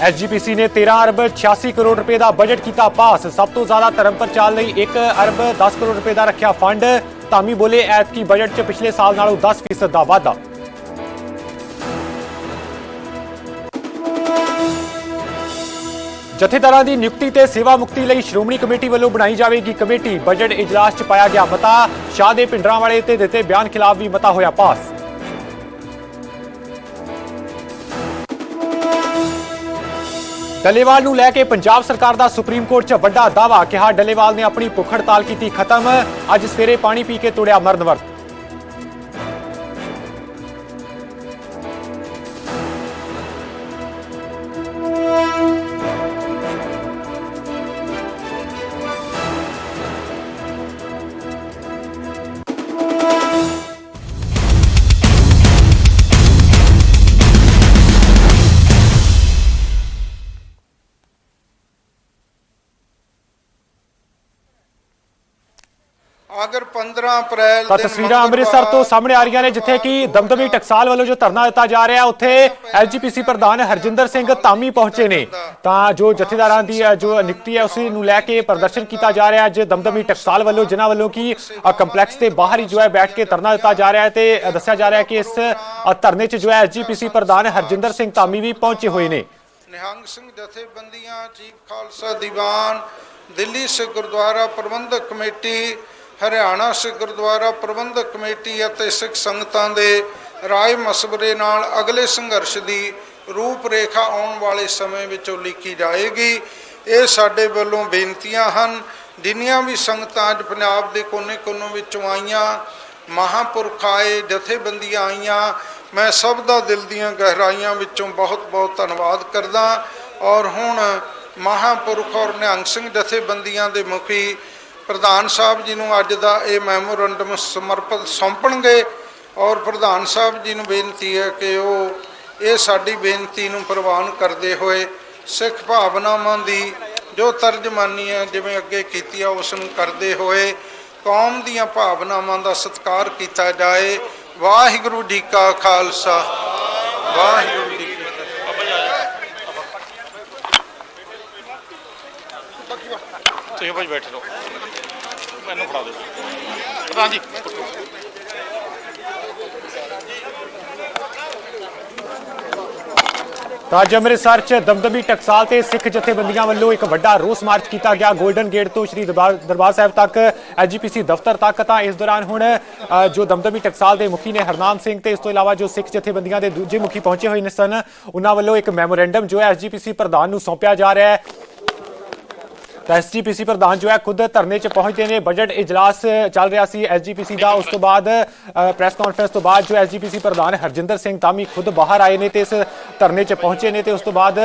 SGPC ਨੇ 13 ਅਰਬ 86 ਕਰੋੜ ਰੁਪਏ ਦਾ budget ਕੀਤਾ ਪਾਸ। ਸਭ ਤੋਂ ਜ਼ਿਆਦਾ ਧਰਮ ਪ੍ਰਚਾਰ ਲਈ 1 ਅਰਬ 10 ਕਰੋੜ ਰੁਪਏ ਦਾ ਰੱਖਿਆ ਫੰਡ। ਧਾਮੀ ਬੋਲੇ, ਐਤਕੀ ਬਜਟ 'ਚ ਪਿਛਲੇ ਸਾਲ ਨਾਲੋਂ 10% ਦਾ ਵਾਧਾ। ਜਥੇਦਾਰਾਂ ਦੀ ਨਿਯੁਕਤੀ ਤੇ ਸੇਵਾ ਮੁਕਤੀ ਲਈ ਸ਼੍ਰੋਮਣੀ ਕਮੇਟੀ ਵੱਲੋਂ ਬਣਾਈ ਜਾਵੇਗੀ ਕਮੇਟੀ। ਬਜਟ ਇਜਲਾਸ 'ਚ ਪਾਇਆ ਗਿਆ ਮਤਾ। ਸ਼ਾਹ ਦੇ ਪਿੰਡਰਾਂ ਵਾਲੇ ਤੇ ਦਿੱਤੇ ਬਿਆਨ ਖਿਲਾਫ ਵੀ ਮਤਾ ਹੋਇਆ ਪਾਸ। ਡੱਲੇਵਾਲ ਨੂੰ ਲੈ ਕੇ ਪੰਜਾਬ ਸਰਕਾਰ ਦਾ ਸੁਪਰੀਮ ਕੋਰਟ 'ਚ ਵੱਡਾ ਦਾਅਵਾ, ਕਿਹਾ ਡੱਲੇਵਾਲ ਨੇ ਆਪਣੀ ਭੁੱਖ ਹੜਤਾਲ ਕੀਤੀ ਖਤਮ, ਅੱਜ ਸਵੇਰੇ ਪਾਣੀ ਪੀ ਕੇ ਤੋੜਿਆ ਮਰਨ ਵਰਤ। 15 ਅਪ੍ਰੈਲ ਤਾਂ ਤਸਵੀਰਾਂ ਅੰਮ੍ਰਿਤਸਰ ਤੋਂ ਸਾਹਮਣੇ ਆ ਰਹੀਆਂ ਨੇ ਜਿੱਥੇ ਕਿ ਦਮਦਮੀ ਟਕਸਾਲ ਵੱਲੋਂ ਜੋ ਧਰਨਾ ਦਿੱਤਾ ਜਾ ਰਿਹਾ ਉੱਥੇ ਐਲਜੀਪੀਸੀ ਪ੍ਰਧਾਨ ਹਰਜਿੰਦਰ ਸਿੰਘ ਧਾਮੀ ਪਹੁੰਚੇ ਨੇ। ਤਾਂ ਜੋ ਜਥੇਦਾਰਾਂ ਦੀ ਜੋ ਨਿਯੁਕਤੀ ਹੈ ਉਸ ਨੂੰ ਲੈ ਕੇ ਪ੍ਰਦਰਸ਼ਨ ਕੀਤਾ ਜਾ ਰਿਹਾ ਅੱਜ ਦਮਦਮੀ ਟਕਸਾਲ ਵੱਲੋਂ ਜਿਨ੍ਹਾਂ ਵੱਲੋਂ ਕਿ ਕੰਪਲੈਕਸ ਦੇ ਬਾਹਰ ਹੀ ਜੋ ਹੈ ਬੈਠ ਕੇ ਧਰਨਾ ਦਿੱਤਾ ਜਾ ਰਿਹਾ ਹੈ ਤੇ ਦੱਸਿਆ ਜਾ ਰਿਹਾ ਹੈ ਕਿ ਇਸ ਧਰਨੇ 'ਚ ਜੋ ਹੈ ਐਲਜੀਪੀਸੀ ਪ੍ਰਧਾਨ ਹਰਜਿੰਦਰ ਸਿੰਘ ਧਾਮੀ ਵੀ ਪਹੁੰਚੇ ਹੋਏ ਨੇ। ਨਿਹੰਗ ਸਿੰਘ ਜਥੇਬੰਦੀਆਂ chief Khalsa Diwan Delhi Sikh Gurdwara Prabandhak committee Haryana Sikh Gurdwara Prabandhak committee ਅਤੇ ਸਿੱਖ ਸੰਗਤਾਂ ਦੇ ਰਾਏ ਮਸਵਰੇ ਨਾਲ ਅਗਲੇ ਸੰਘਰਸ਼ ਦੀ ਰੂਪਰੇਖਾ ਆਉਣ ਵਾਲੇ ਸਮੇਂ ਵਿੱਚ ਲਿਖੀ ਜਾਏਗੀ। ਇਹ ਸਾਡੇ ਵੱਲੋਂ ਬੇਨਤੀਆਂ ਹਨ। ਜਿੰਨੀਆਂ ਵੀ ਸੰਗਤਾਂ ਅੱਜ ਪੰਜਾਬ ਦੇ ਕੋਨੇ-ਕੋਨੇ ਵਿੱਚੋਂ ਆਈਆਂ ਮਹਾਂਪੁਰਖ ਆਏ ਜਥੇਬੰਦੀਆਂ ਆਈਆਂ, ਮੈਂ ਸਭ ਦਾ ਦਿਲ ਦੀਆਂ ਗਹਿਰਾਈਆਂ ਵਿੱਚੋਂ ਬਹੁਤ-ਬਹੁਤ ਧੰਨਵਾਦ ਕਰਦਾ। ਔਰ ਹੁਣ ਮਹਾਂਪੁਰਖ ਔਰ ਨਿਹੰਗ ਸਿੰਘ ਜਥੇਬੰਦੀਆਂ ਦੇ ਮੁਖੀ ਪ੍ਰਧਾਨ ਸਾਹਿਬ ਜੀ ਨੂੰ ਅੱਜ ਦਾ ਇਹ ਮੈਮੋਰੰਡਮ ਸਮਰਪਿਤ ਸੌਂਪਣਗੇ ਔਰ ਪ੍ਰਧਾਨ ਸਾਹਿਬ ਜੀ ਨੂੰ ਬੇਨਤੀ ਹੈ ਕਿ ਉਹ ਇਹ ਸਾਡੀ ਬੇਨਤੀ ਨੂੰ ਪ੍ਰਵਾਨ ਕਰਦੇ ਹੋਏ ਸਿੱਖ ਭਾਵਨਾਵਾਂ ਦੀ ਜੋ ਤਰਜਮਾਨੀ ਹੈ, ਜਿਵੇਂ ਅੱਗੇ ਕੀਤੀ ਆ, ਉਸ ਨੂੰ ਕਰਦੇ ਹੋਏ ਕੌਮ ਦੀਆਂ ਭਾਵਨਾਵਾਂ ਦਾ ਸਤਿਕਾਰ ਕੀਤਾ ਜਾਏ। ਵਾਹਿਗੁਰੂ ਜੀ ਕਾ ਖਾਲਸਾ। ਵਾਹਿਗੁਰੂ ਜੀ ਕੀ ਫਤਿਹ। ਤੁਸੀਂ ਭਾਈ ਬੈਠੇ ਰਹੋ। ਮੈਨੂੰ ਫੜਾ ਦਿਓ। ਪ੍ਰਧਾਨ ਜੀ ਅੱਜ ਅੰਮ੍ਰਿਤਸਰ 'ਚ ਦਮਦਮੀ ਟਕਸਾਲ ਤੇ ਸਿੱਖ ਜਥੇਬੰਦੀਆਂ ਵੱਲੋਂ ਇੱਕ ਵੱਡਾ ਰੋਸ ਮਾਰਚ ਕੀਤਾ ਗਿਆ। 골ਡਨ ਗੇਟ ਤੋਂ ਸ਼੍ਰੀ ਦਰਬਾਰ ਸਾਹਿਬ ਤੱਕ ਐਜੀਪੀਸੀ ਦਫ਼ਤਰ ਤੱਕ। ਤਾਂ ਇਸ ਦੌਰਾਨ ਹੁਣ ਜੋ ਦਮਦਮੀ ਟਕਸਾਲ ਦੇ ਮੁਖੀ ਨੇ ਹਰਨਾਮ ਸਿੰਘ ਤੇ ਇਸ ਤੋਂ ਇਲਾਵਾ ਜੋ ਸਿੱਖ ਜਥੇਬੰਦੀਆਂ ਦੇ ਦੂਜੇ ਮੁਖੀ ਪਹੁੰਚੇ ਹੋਏ ਨੇ ਸਨ, ਉਹਨਾਂ ਵੱਲੋਂ ਇੱਕ ਮੈਮੋਰੈਂਡਮ ਜੋ ਹੈ ਐਸਜੀਪੀਸੀ ਪ੍ਰਧਾਨ ਨੂੰ ਸੌਂਪਿਆ ਜਾ ਰਿਹਾ ਹੈ। ਤਾਂ ਐਸਜੀਪੀਸੀ ਪ੍ਰਧਾਨ ਜੋ ਹੈ ਖੁਦ ਧਰਨੇ 'ਚ ਪਹੁੰਚਦੇ ਨੇ। ਬਜਟ ਇਜਲਾਸ ਚੱਲ ਰਿਹਾ ਸੀ ਐਸਜੀਪੀਸੀ ਦਾ। ਉਸ ਤੋਂ ਬਾਅਦ ਪ੍ਰੈਸ ਕਾਨਫਰੰਸ ਤੋਂ ਬਾਅਦ ਜੋ ਐਸਜੀਪੀਸੀ ਪ੍ਰਧਾਨ ਹਰਜਿੰਦਰ ਸਿੰਘ ਤਾਮੀ ਖੁਦ ਬਾਹਰ ਆਏ ਨੇ ਤੇ ਇਸ ਧਰਨੇ 'ਚ ਪਹੁੰਚੇ ਨੇ ਤੇ ਉਸ ਤੋਂ ਬਾਅਦ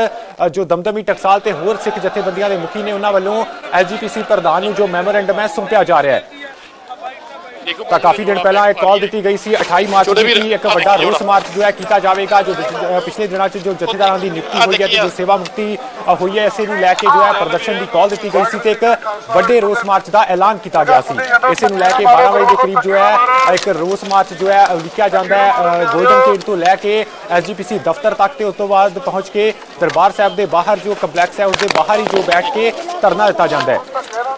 ਜੋ ਦਮਦਮੀ ਟਕਸਾਲ ਤੇ ਹੋਰ ਸਿੱਖ ਜਥੇਬੰਦੀਆਂ ਦੇ ਮੁਖੀ ਨੇ, ਉਹਨਾਂ ਵੱਲੋਂ ਐਸਜੀਪੀਸੀ ਪ੍ਰਧਾਨ ਨੂੰ ਜੋ ਮੈਮੋਰੈਂਡਮ ਹੈ, ਸੌਂਪਿਆ ਜਾ ਰਿਹਾ ਹੈ। ਤਾਂ ਕਾਫੀ ਦਿਨ ਪਹਿਲਾਂ ਇਹ ਕਾਲ ਦਿੱਤੀ ਗਈ ਸੀ 28 ਮਾਰਚ ਨੂੰ ਕਿ ਇੱਕ ਵੱਡਾ ਰੋਸ ਮਾਰਚ ਜੋ ਹੈ ਕੀਤਾ ਜਾਵੇਗਾ ਜੋ ਪਿਛਲੇ ਦਿਨਾਂ 'ਚ ਜੋ ਜਥੇਦਾਰਾਂ ਦੀ ਨਿਯੁਕਤੀ ਹੋਈ ਹੈ ਤੇ ਜੋ ਸੇਵਾ ਮੁਕਤੀ ਹੋਈ ਹੈ ਇਸੇ ਨੂੰ ਲੈ ਕੇ ਜੋ ਹੈ ਪ੍ਰਦਰਸ਼ਨ ਦੀ ਕਾਲ ਦਿੱਤੀ ਗਈ ਸੀ ਤੇ ਇੱਕ ਵੱਡੇ ਰੋਸ ਮਾਰਚ ਦਾ ਐਲਾਨ ਕੀਤਾ ਗਿਆ ਸੀ। ਇਸੇ ਨੂੰ ਲੈ ਕੇ 12 ਵਜੇ ਦੇ ਕਰੀਬ ਜੋ ਹੈ ਇੱਕ ਰੋਸ ਮਾਰਚ ਜੋ ਹੈ ਲਿਖਿਆ ਜਾਂਦਾ ਹੈ ਗੋਲਡਨ ਗੇਟ ਤੋਂ ਲੈ ਕੇ ਐਸਜੀਪੀਸੀ ਦਫ਼ਤਰ ਤੱਕ ਤੇ ਉਸ ਤੋਂ ਬਾਅਦ ਪਹੁੰਚ ਕੇ ਦਰਬਾਰ ਸਾਹਿਬ ਦੇ ਬਾਹਰ ਜੋ ਕੰਪਲੈਕਸ ਹੈ ਉਸ ਦੇ ਬਾਹਰ ਹੀ ਜੋ ਬੈਠ ਕੇ ਧਰਨਾ ਦਿੱਤਾ ਜਾਂਦਾ ਹੈ।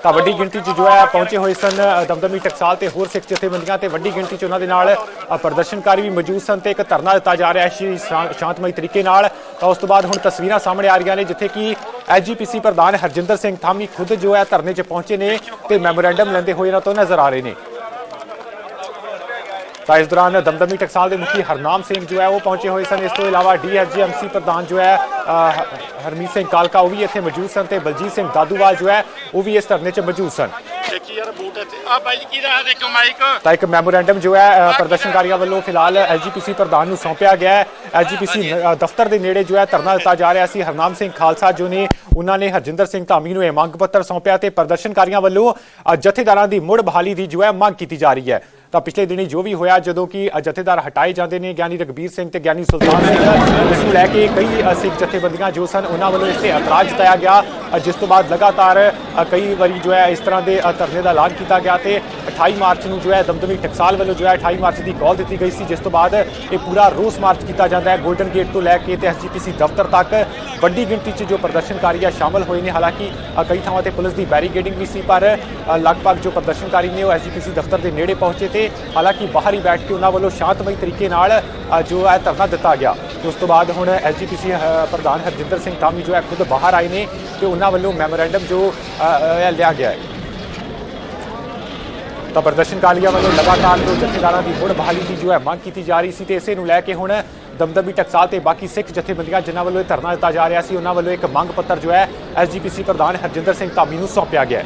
ਤਾਂ ਵੱਡੀ ਗਿਣਤੀ 'ਚ ਜੋ ਹੈ ਪਹੁੰਚੇ ਹੋਏ ਸਨ ਦਮਦਮੀ ਟਕਸਾਲ ਤੇ ਹੋਰ ਸਿੱਖ ਜਥੇਬੰਦੀਆਂ ਤੇ ਵੱਡੀ ਗਿਣਤੀ 'ਚ ਉਹਨਾਂ ਦੇ ਨਾਲ ਪ੍ਰਦਰਸ਼ਨਕਾਰੀ ਵੀ ਮੌਜੂਦ ਸਨ ਤੇ ਇੱਕ ਧਰਨਾ ਦਿੱਤਾ ਜਾ ਰਿਹਾ ਸੀ, ਸ਼ਾਂਤਮਈ ਤਰੀਕੇ ਨਾਲ। ਤਾਂ ਉਸ ਤੋਂ ਬਾਅਦ ਹੁਣ ਤਸਵੀਰਾਂ ਸਾਹਮਣੇ ਆ ਰਹੀਆਂ ਨੇ, ਜਿੱਥੇ ਕਿ ਐਸਜੀਪੀਸੀ ਪ੍ਰਧਾਨ ਹਰਜਿੰਦਰ ਸਿੰਘ ਥਾਮੀ ਖੁਦ ਜੋ ਹੈ ਧਰਨੇ 'ਚ ਪਹੁੰਚੇ ਨੇ ਤੇ ਮੈਮੋਰੈਂਡਮ ਲੈਂਦੇ ਹੋਏ ਇਹਨਾਂ ਤੋਂ ਨਜ਼ਰ ਆ ਰਹੇ ਨੇ। ਤਾਂ ਇਸ ਦੌਰਾਨ ਦਮਦਮੀ ਟਕਸਾਲ ਦੇ ਮੁਖੀ ਹਰਨਾਮ ਸਿੰਘ ਜੋ ਹੈ ਉਹ ਪਹੁੰਚੇ ਹੋਏ ਸਨ। ਇਸ ਤੋਂ ਇਲਾਵਾ ਡੀਐਸਜੀਐਮਸੀ ਪ੍ਰਧਾਨ ਜੋ ਹੈ ਹਰਮੀਤ ਸਿੰਘ ਕਾਲਕਾ ਉਹ ਵੀ ਇੱਥੇ ਮੌਜੂਦ ਸਨ ਤੇ ਬਲਜੀਤ ਸਿੰਘ ਦਾਦੂਵਾਲ ਜੋ ਹੈ ਉਹ ਵੀ ਇਸ ਧਰਨੇ 'ਚ ਮੌਜੂਦ ਸਨ। ਦੇਖੀ ਯਾਰ ਬੂਟ ਇੱਥੇ। ਆ ਬਾਈ ਜੀ ਕੀ ਦਾ ਦੇਖੋ ਮਾਈਕ ਤਾਂ ਇੱਕ ਮੈਮੋਰੈਂਡਮ ਜੋ ਹੈ ਪ੍ਰਦਰਸ਼ਨਕਾਰੀਆਂ ਵੱਲੋਂ ਫਿਲਹਾਲ ਐਸਜੀਪੀਸੀ ਪ੍ਰਧਾਨ ਨੂੰ ਸੌਂਪਿਆ ਗਿਆ ਹੈ। ਐਸਜੀਪੀਸੀ ਦਫ਼ਤਰ ਦੇ ਨੇੜੇ ਜੋ ਹੈ ਧਰਨਾ ਦਿੱਤਾ ਜਾ ਰਿਹਾ ਸੀ। ਹਰਨਾਮ ਸਿੰਘ ਖਾਲਸਾ ਜੋ ਨੇ ਉਹਨਾਂ ਨੇ ਹਰਜਿੰਦਰ ਸਿੰਘ ਧਾਮੀ ਨੂੰ ਇਹ ਮੰਗ ਪੱਤਰ ਸੌਂਪਿਆ ਤੇ ਪ੍ਰਦਰਸ਼ਨਕਾਰੀਆਂ ਵੱਲੋਂ ਜਥੇਦਾਰਾਂ ਦੀ ਮੁੜ ਬਹਾਲੀ ਦੀ ਜੋ ਹੈ ਮੰਗ ਕੀਤੀ ਜਾ ਰਹੀ ਹੈ। ਤਾਂ ਪਿਛਲੇ ਦਿਨੀ ਜੋ ਵੀ ਹੋਇਆ, ਜਦੋਂ ਕਿ ਜਥੇਦਾਰ ਹਟਾਏ ਜਾਂਦੇ ਨੇ, ਗਿਆਨੀ ਰਗਬੀਰ ਸਿੰਘ ਤੇ ਗਿਆਨੀ ਸੁਲਤਾਨ ਸਿੰਘ, ਇਸ ਨੂੰ ਲੈ ਕੇ ਕਈ ਸਿੱਖ ਜਥੇਬੰਦੀਆਂ ਜੋ ਸਨ, ਉਹਨਾਂ ਵੱਲੋਂ ਇਸ ਤੇ ਇਤਰਾਜ਼ ਜਤਾਇਆ ਗਿਆ। ਜਿਸ ਤੋਂ ਬਾਅਦ ਲਗਾਤਾਰ ਕਈ ਵਾਰੀ ਜੋ ਹੈ ਇਸ ਤਰ੍ਹਾਂ ਦੇ ਧਰਨੇ ਦਾ ਐਲਾਨ ਕੀਤਾ ਗਿਆ ਤੇ 28 ਮਾਰਚ ਨੂੰ ਜੋ ਹੈ ਦਮਦਮੀ ਟਕਸਾਲ ਵੱਲੋਂ ਜੋ ਹੈ 28 ਮਾਰਚ ਦੀ ਕਾਲ ਦਿੱਤੀ ਗਈ ਸੀ, ਜਿਸ ਤੋਂ ਬਾਅਦ ਇਹ ਪੂਰਾ ਰੋਸ ਮਾਰਚ ਕੀਤਾ ਜਾਂਦਾ ਹੈ। 골ਡਨ ਗੇਟ ਤੋਂ ਲੈ ਕੇ ਤੇ ਐਸਜੀਪੀਸੀ ਦਫ਼ਤਰ ਤੱਕ ਵੱਡੀ ਗਿਣਤੀ 'ਚ ਜੋ ਪ੍ਰਦਰਸ਼ਨਕਾਰੀ ਆ ਸ਼ਾਮਲ ਹੋਏ ਨੇ, ਹਾਲਾਂਕਿ ਕਈ ਥਾਵਾਂ ਤੇ ਪੁਲਿਸ ਦੀ ਬੈਰੀਕੇਡਿੰਗ ਵੀ ਸੀ, ਪਰ ਲਗਭਗ ਜੋ ਪ੍ਰਦਰਸ਼ਨਕਾਰੀ ਨੇ ਉਹ ਐਸਜੀਪੀਸੀ ਦਫ਼ਤਰ ਦੇ ਨੇੜੇ ਪਹੁੰਚੇ ਤੇ ਹਾਲਾਂਕਿ ਬਾਹਰ ਹੀ ਬੈਠ ਕੇ ਉਹਨਾਂ ਵੱਲੋਂ ਸ਼ਾਂਤਮਈ ਤਰੀਕੇ ਨਾਲ ਜੋ ਹੈ ਧਰਨਾ ਦਿੱਤਾ ਗਿਆ। ਉਸ ਤੋਂ ਬਾਅਦ ਹੁਣ ਐਸਜੀਪੀਸੀ ਪ੍ਰਧਾਨ ਹਰਜਿੰਦਰ ਸਿੰਘ ਧਾਮੀ ਜੋ ਹੈ ਖੁਦ ਬਾਹਰ ਆਏ ਨੇ ਤੇ ਉਹਨਾਂ ਵੱਲੋਂ ਮੈਮੋਰੈਂਡਮ ਜੋ ਲਿਆ ਗਿਆ ਹੈ। ਤਾਂ ਪ੍ਰਦਰਸ਼ਨਕਾਰੀਆਂ ਵੱਲੋਂ ਲਗਾਤਾਰ ਜੋ ਜਥੇਦਾਰਾਂ ਦੀ ਮੁੜ ਬਹਾਲੀ ਦੀ ਜੋ ਹੈ ਮੰਗ ਕੀਤੀ ਜਾ ਰਹੀ ਸੀ ਤੇ ਇਸੇ ਨੂੰ ਲੈ ਕੇ ਹੁਣ ਦਮਦਮੀ ਟਕਸਾਲ ਤੇ ਬਾਕੀ ਸਿੱਖ ਜਥੇਬੰਦੀਆਂ ਜਿਨ੍ਹਾਂ ਵੱਲੋਂ ਇਹ ਧਰਨਾ ਦਿੱਤਾ ਜਾ ਰਿਹਾ ਸੀ, ਉਹਨਾਂ ਵੱਲੋਂ ਇੱਕ ਮੰਗ ਪੱਤਰ ਜੋ ਹੈ ਐਸਜੀਪੀਸੀ ਪ੍ਰਧਾਨ ਹਰਜਿੰਦਰ ਸਿੰਘ ਧਾਮੀ ਨੂੰ ਸੌਂਪਿਆ ਗਿਆ ਹੈ।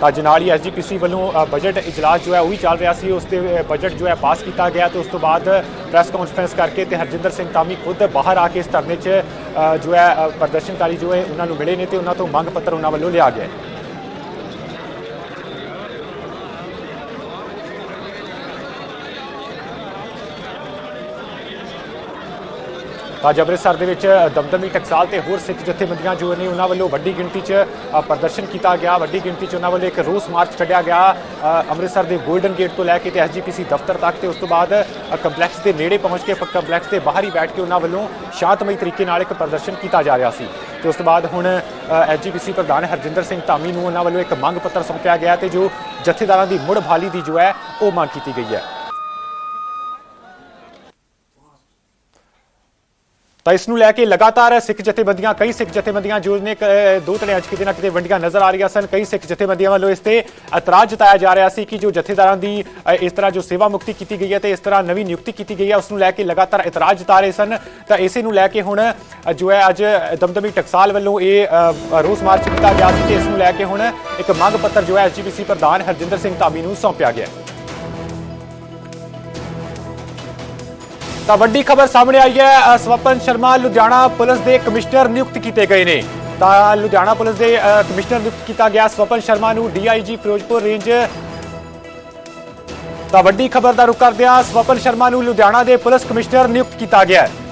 ਤਾਂ ਜਨਾਲੀ ਐਸਜੀਪੀਸੀ ਵੱਲੋਂ ਬਜਟ ਇਜਲਾਸ ਜੋ ਹੈ ਉਹ ਵੀ ਚੱਲ ਰਿਹਾ ਸੀ, ਉਸ ਤੇ ਬਜਟ ਜੋ ਹੈ ਪਾਸ ਕੀਤਾ ਗਿਆ ਤੇ ਉਸ ਤੋਂ ਬਾਅਦ ਪ੍ਰੈਸ ਕਾਨਫਰੰਸ ਕਰਕੇ ਤੇ ਹਰਜਿੰਦਰ ਸਿੰਘ ਧਾਮੀ ਖੁਦ ਬਾਹਰ ਆ ਕੇ ਇਸ ਧਰਨੇ 'ਚ ਜੋ ਹੈ ਪ੍ਰਦਰਸ਼ਨਕਾਰੀ ਜੋ ਹੈ, ਉਹਨਾਂ ਨੂੰ ਮਿਲੇ ਨੇ ਤੇ ਉਹਨਾਂ ਤੋਂ ਮੰਗ ਪੱਤਰ ਉਹਨਾਂ ਵੱਲੋਂ ਲਿਆ ਗਿਆ ਹੈ। ਅੱਜ ਅੰਮ੍ਰਿਤਸਰ ਦੇ ਵਿੱਚ ਦਮਦਮੀ ਟਕਸਾਲ ਤੇ ਹੋਰ ਸਿੱਖ ਜਥੇਬੰਦੀਆਂ ਜੋ ਨੇ ਉਹਨਾਂ ਵੱਲੋਂ ਵੱਡੀ ਗਿਣਤੀ 'ਚ ਪ੍ਰਦਰਸ਼ਨ ਕੀਤਾ ਗਿਆ। ਵੱਡੀ ਗਿਣਤੀ 'ਚ ਉਹਨਾਂ ਵੱਲੋਂ ਇੱਕ ਰੋਸ ਮਾਰਚ ਕੱਢਿਆ ਗਿਆ। ਅੰਮ੍ਰਿਤਸਰ ਦੇ 골ਡਨ ਗੇਟ ਤੋਂ ਲੈ ਕੇ ਤੇ ਐਸਜੀਪੀਸੀ ਦਫ਼ਤਰ ਤੱਕ ਤੇ ਉਸ ਤੋਂ ਬਾਅਦ ਕੰਪਲੈਕਸ ਦੇ ਨੇੜੇ ਪਹੁੰਚ ਕੇ ਕੰਪਲੈਕਸ ਦੇ ਬਾਹਰ ਹੀ ਬੈਠ ਕੇ ਉਹਨਾਂ ਵੱਲੋਂ ਸ਼ਾਂਤਮਈ ਤਰੀਕੇ ਨਾਲ ਇੱਕ ਪ੍ਰਦਰਸ਼ਨ ਕੀਤਾ ਜਾ ਰਿਹਾ ਸੀ। ਤੇ ਉਸ ਤੋਂ ਬਾਅਦ ਹੁਣ ਐਸਜੀਪੀਸੀ ਪ੍ਰਧਾਨ ਹਰਜਿੰਦਰ ਸਿੰਘ ਧਾਮੀ ਨੂੰ ਉਹਨਾਂ ਵੱਲੋਂ ਇੱਕ ਮੰਗ ਪੱਤਰ ਸੌਂਪਿਆ ਗਿਆ ਤੇ ਜੋ ਜਥੇਦਾਰਾਂ ਦੀ ਮੁੜ ਬਹਾਲੀ ਦੀ ਜੋ ਹੈ, ਉਹ ਮੰਗ ਕੀਤੀ ਗਈ ਹੈ। ਤਾਂ ਇਸ ਨੂੰ ਲੈ ਕੇ ਲਗਾਤਾਰ ਸਿੱਖ ਜਥੇਬੰਦੀਆਂ, ਕਈ ਸਿੱਖ ਜਥੇਬੰਦੀਆਂ ਜੋ ਨੇ ਦੋ ਧੜਿਆਂ 'ਚ ਕਿਤੇ ਨਾ ਕਿਤੇ ਵੰਡੀਆਂ ਨਜ਼ਰ ਆ ਰਹੀਆਂ ਸਨ। ਕਈ ਸਿੱਖ ਜਥੇਬੰਦੀਆਂ ਵੱਲੋਂ ਇਸ ਤੇ ਇਤਰਾਜ਼ ਜਤਾਇਆ ਜਾ ਰਿਹਾ ਸੀ ਕਿ ਜੋ ਜਥੇਦਾਰਾਂ ਦੀ ਇਸ ਤਰ੍ਹਾਂ ਜੋ ਸੇਵਾ ਮੁਕਤੀ ਕੀਤੀ ਗਈ ਹੈ ਤੇ ਇਸ ਤਰ੍ਹਾਂ ਨਵੀਂ ਨਿਯੁਕਤੀ ਕੀਤੀ ਗਈ ਹੈ, ਉਸ ਨੂੰ ਲੈ ਕੇ ਲਗਾਤਾਰ ਇਤਰਾਜ਼ ਜਤਾ ਰਹੇ ਸਨ। ਤਾਂ ਇਸੇ ਨੂੰ ਲੈ ਕੇ ਹੁਣ ਜੋ ਹੈ ਅੱਜ ਦਮਦਮੀ ਟਕਸਾਲ ਵੱਲੋਂ ਇਹ ਰੋਸ ਮਾਰਚ ਕੀਤਾ ਗਿਆ ਸੀ ਤੇ ਇਸ ਨੂੰ ਲੈ ਕੇ ਹੁਣ ਇੱਕ ਮੰਗ ਪੱਤਰ ਜੋ ਹੈ ਐਸਜੀਪੀਸੀ ਪ੍ਰਧਾਨ ਹਰਜਿੰਦਰ ਸਿੰਘ ਧਾਮੀ ਨੂੰ ਸੌਂਪਿਆ ਗਿਆ ਹੈ। ਤਾਂ ਵੱਡੀ ਖਬਰ ਸਾਹਮਣੇ ਆਈ ਹੈ ਸਵਪਨ ਸ਼ਰਮਾ ਲੁਧਿਆਣਾ ਪੁਲਿਸ ਦੇ ਕਮਿਸ਼ਨਰ ਨਿਯੁਕਤ ਕੀਤੇ ਗਏ ਨੇ। ਤਾਂ ਲੁਧਿਆਣਾ ਪੁਲਿਸ ਦੇ ਕਮਿਸ਼ਨਰ ਨਿਯੁਕਤ ਕੀਤਾ ਗਿਆ ਸਵਪਨ ਸ਼ਰਮਾ ਨੂੰ ਡੀਆਈਜੀ ਫਿਰੋਜ਼ਪੁਰ ਰੇਂਜ। ਤਾਂ ਵੱਡੀ ਖਬਰ ਦਾ ਰੁਖ ਕਰਦੇ ਸਵਪਨ ਸ਼ਰਮਾ ਨੂੰ ਲੁਧਿਆਣਾ ਦੇ ਪੁਲਿਸ ਕਮਿਸ਼ਨਰ ਨਿਯੁਕਤ ਕੀਤਾ ਗਿਆ। ਹੈ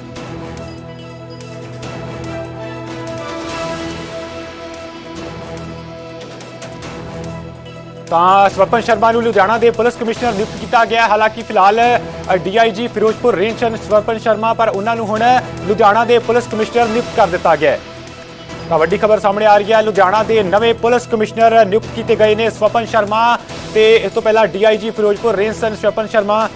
ਤਾਂ ਸਵਪਨ ਸ਼ਰਮਾ ਨੂੰ ਲੁਧਿਆਣਾ ਦੇ ਪੁਲਿਸ ਕਮਿਸ਼ਨਰ ਨਿਯੁਕਤ ਕੀਤਾ ਗਿਆ। ਹਾਲਾਂਕਿ ਫਿਲਹਾਲ ਡੀਆਈਜੀ ਫਿਰੋਜ਼ਪੁਰ ਰੇਂਜ ਹਨ ਸਵਪਨ ਸ਼ਰਮਾ, ਪਰ ਉਹਨਾਂ ਨੂੰ ਹੁਣ ਲੁਧਿਆਣਾ ਦੇ ਪੁਲਿਸ ਕਮਿਸ਼ਨਰ ਨਿਯੁਕਤ ਕਰ ਦਿੱਤਾ ਗਿਆ ਹੈ। ਤਾਂ ਵੱਡੀ ਖਬਰ ਸਾਹਮਣੇ ਆ ਰਹੀ ਹੈ, ਲੁਧਿਆਣਾ ਦੇ ਨਵੇਂ ਪੁਲਿਸ ਕਮਿਸ਼ਨਰ ਨਿਯੁਕਤ ਕੀਤੇ ਗਏ ਨੇ ਸਵਪਨ ਸ਼ਰਮਾ ਤੇ ਇਸ ਤੋਂ ਪਹਿਲਾਂ ਡੀਆਈਜੀ ਫਿਰੋਜ਼ਪੁਰ ਰੇਂਜ ਸਨ ਸਵਪਨ ਸ਼ਰਮਾ।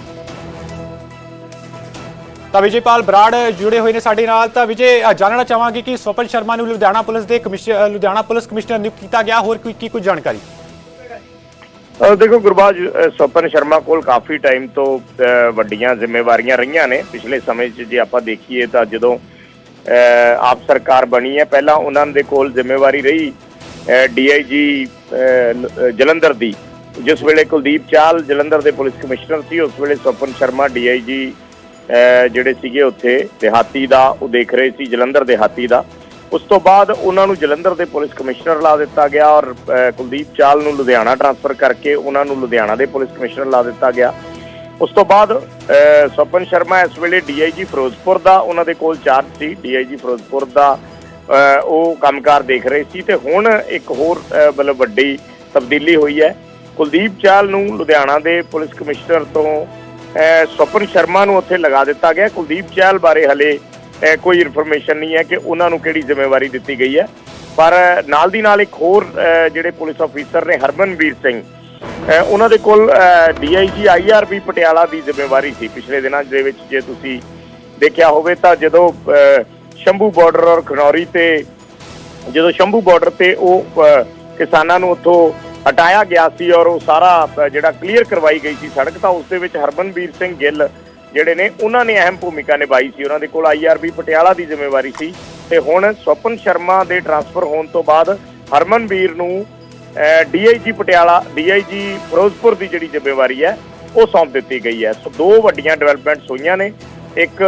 ਤਾਂ ਵਿਜੇਪਾਲ ਬਰਾੜ ਜੁੜੇ ਹੋਏ ਨੇ ਸਾਡੇ ਨਾਲ। ਤਾਂ ਵਿਜੇ ਜਾਣਨਾ ਚਾਹਾਂਗੇ ਕਿ ਸਵਪਨ ਸ਼ਰਮਾ ਨੂੰ ਲੁਧਿਆਣਾ ਪੁਲਿਸ ਦੇ ਕਮਿਸ਼ਨਰ ਲੁਧਿਆਣਾ ਪੁਲਿਸ ਕਮਿਸ਼ਨਰ ਨਿਯੁਕਤ ਕੀਤਾ ਗਿਆ। ਹੋਰ ਕੋਈ ਕੀ ਕੁਝ ਜਾਣਕਾਰੀ? ਦੇਖੋ ਗੁਰਬਾਜ ਅਹ ਸਵਪਨ ਸ਼ਰਮਾ ਕੋਲ ਕਾਫੀ ਟਾਈਮ ਤੋਂ ਵੱਡੀਆਂ ਜ਼ਿੰਮੇਵਾਰੀਆਂ ਰਹੀਆਂ ਨੇ। ਪਿਛਲੇ ਸਮੇਂ 'ਚ ਜੇ ਆਪਾਂ ਦੇਖੀਏ ਤਾਂ ਜਦੋਂ ਆਪ ਸਰਕਾਰ ਬਣੀ ਹੈ, ਪਹਿਲਾਂ ਉਹਨਾਂ ਦੇ ਕੋਲ ਜ਼ਿੰਮੇਵਾਰੀ ਰਹੀ ਡੀਆਈਜੀ ਜਲੰਧਰ ਦੀ। ਜਿਸ ਵੇਲੇ ਕੁਲਦੀਪ ਚਾਲ ਜਲੰਧਰ ਦੇ ਪੁਲਿਸ ਕਮਿਸ਼ਨਰ ਸੀ, ਉਸ ਵੇਲੇ ਸਵਪਨ ਸ਼ਰਮਾ ਡੀਆਈਜੀ ਜਿਹੜੇ ਸੀਗੇ ਉੱਥੇ, ਦਿਹਾਤੀ ਦਾ, ਉਹ ਦੇਖ ਰਹੇ ਸੀ, ਜਲੰਧਰ ਦਿਹਾਤੀ ਦਾ। ਉਸ ਤੋਂ ਬਾਅਦ ਉਹਨਾਂ ਨੂੰ ਜਲੰਧਰ ਦੇ ਪੁਲਿਸ ਕਮਿਸ਼ਨਰ ਲਾ ਦਿੱਤਾ ਗਿਆ ਔਰ ਕੁਲਦੀਪ ਚਾਲ ਨੂੰ ਲੁਧਿਆਣਾ ਟਰਾਂਸਫਰ ਕਰਕੇ ਉਹਨਾਂ ਨੂੰ ਲੁਧਿਆਣਾ ਦੇ ਪੁਲਿਸ ਕਮਿਸ਼ਨਰ ਲਾ ਦਿੱਤਾ ਗਿਆ। ਉਸ ਤੋਂ ਬਾਅਦ ਅਹ, ਸਵਪਨ ਸ਼ਰਮਾ ਇਸ ਵੇਲੇ ਡੀਆਈਜੀ ਫਿਰੋਜ਼ਪੁਰ ਦਾ ਉਹਨਾਂ ਦੇ ਕੋਲ ਚਾਰਜ ਸੀ। ਡੀਆਈਜੀ ਫਿਰੋਜ਼ਪੁਰ ਦਾ ਅਹ, ਉਹ ਕੰਮਕਾਰ ਦੇਖ ਰਹੇ ਸੀ ਤੇ ਹੁਣ ਇੱਕ ਹੋਰ ਮਤਲਬ ਵੱਡੀ ਤਬਦੀਲੀ ਹੋਈ ਹੈ। ਕੁਲਦੀਪ ਚਾਲ ਨੂੰ ਲੁਧਿਆਣਾ ਦੇ ਪੁਲਿਸ ਕਮਿਸ਼ਨਰ ਤੋਂ ਅਹ, ਸਵਪਨ ਸ਼ਰਮਾ ਨੂੰ ਉੱਥੇ ਲਗਾ ਦਿੱਤਾ ਗਿਆ। ਕੁਲਦੀਪ ਚਾਲ ਬਾਰੇ ਹਲੇ ਕੋਈ ਇਨਫੋਰਮੇਸ਼ਨ ਨਹੀਂ ਹੈ ਕਿ ਉਹਨਾਂ ਨੂੰ ਕਿਹੜੀ ਜ਼ਿੰਮੇਵਾਰੀ ਦਿੱਤੀ ਗਈ ਹੈ। ਪਰ ਨਾਲ ਦੀ ਨਾਲ ਇੱਕ ਹੋਰ ਜਿਹੜੇ ਪੁਲਿਸ ਅਫੀਸਰ ਨੇ ਹਰਮਨਵੀਰ ਸਿੰਘ ਉਹਨਾਂ ਦੇ ਕੋਲ ਡੀਆਈਜੀ ਆਈਆਰਬੀ ਪਟਿਆਲਾ ਦੀ ਜ਼ਿੰਮੇਵਾਰੀ ਸੀ ਪਿਛਲੇ ਦਿਨਾਂ ਦੇ ਵਿੱਚ। ਜੇ ਤੁਸੀਂ ਦੇਖਿਆ ਹੋਵੇ ਤਾਂ ਜਦੋਂ ਅਹ, ਸ਼ੰਭੂ ਬਾਰਡਰ ਔਰ ਖਨੌਰੀ ਤੇ ਜਦੋਂ ਸ਼ੰਭੂ ਬਾਰਡਰ ਤੇ ਉਹ ਕਿਸਾਨਾਂ ਨੂੰ ਉੱਥੋਂ ਹਟਾਇਆ ਗਿਆ ਸੀ ਔਰ ਉਹ ਸਾਰਾ ਜਿਹੜਾ ਕਲੀਅਰ ਕਰਵਾਈ ਗਈ ਸੀ ਸੜਕ ਤਾਂ ਉਸ ਦੇ ਵਿੱਚ ਹਰਮਨਵੀਰ ਸਿੰਘ ਗਿੱਲ ਜਿਹੜੇ ਨੇ ਉਹਨਾਂ ਨੇ ਅਹਿਮ ਭੂਮਿਕਾ ਨਿਭਾਈ ਸੀ। ਉਹਨਾਂ ਦੇ ਕੋਲ ਆਈਆਰਬੀ ਪਟਿਆਲਾ ਦੀ ਜ਼ਿੰਮੇਵਾਰੀ ਸੀ ਤੇ ਹੁਣ ਸਵਪਨ ਸ਼ਰਮਾ ਦੇ ਟਰਾਂਸਫਰ ਹੋਣ ਤੋਂ ਬਾਅਦ ਹਰਮਨਵੀਰ ਨੂੰ ਡੀਆਈਜੀ ਪਟਿਆਲਾ ਡੀਆਈਜੀ ਫਿਰੋਜ਼ਪੁਰ ਦੀ ਜਿਹੜੀ ਜ਼ਿੰਮੇਵਾਰੀ ਹੈ ਉਹ ਸੌਂਪ ਦਿੱਤੀ ਗਈ ਹੈ। ਸੋ ਦੋ ਵੱਡੀਆਂ ਡਿਵੈਲਪਮੈਂਟਸ ਹੋਈਆਂ ਨੇ। ਇੱਕ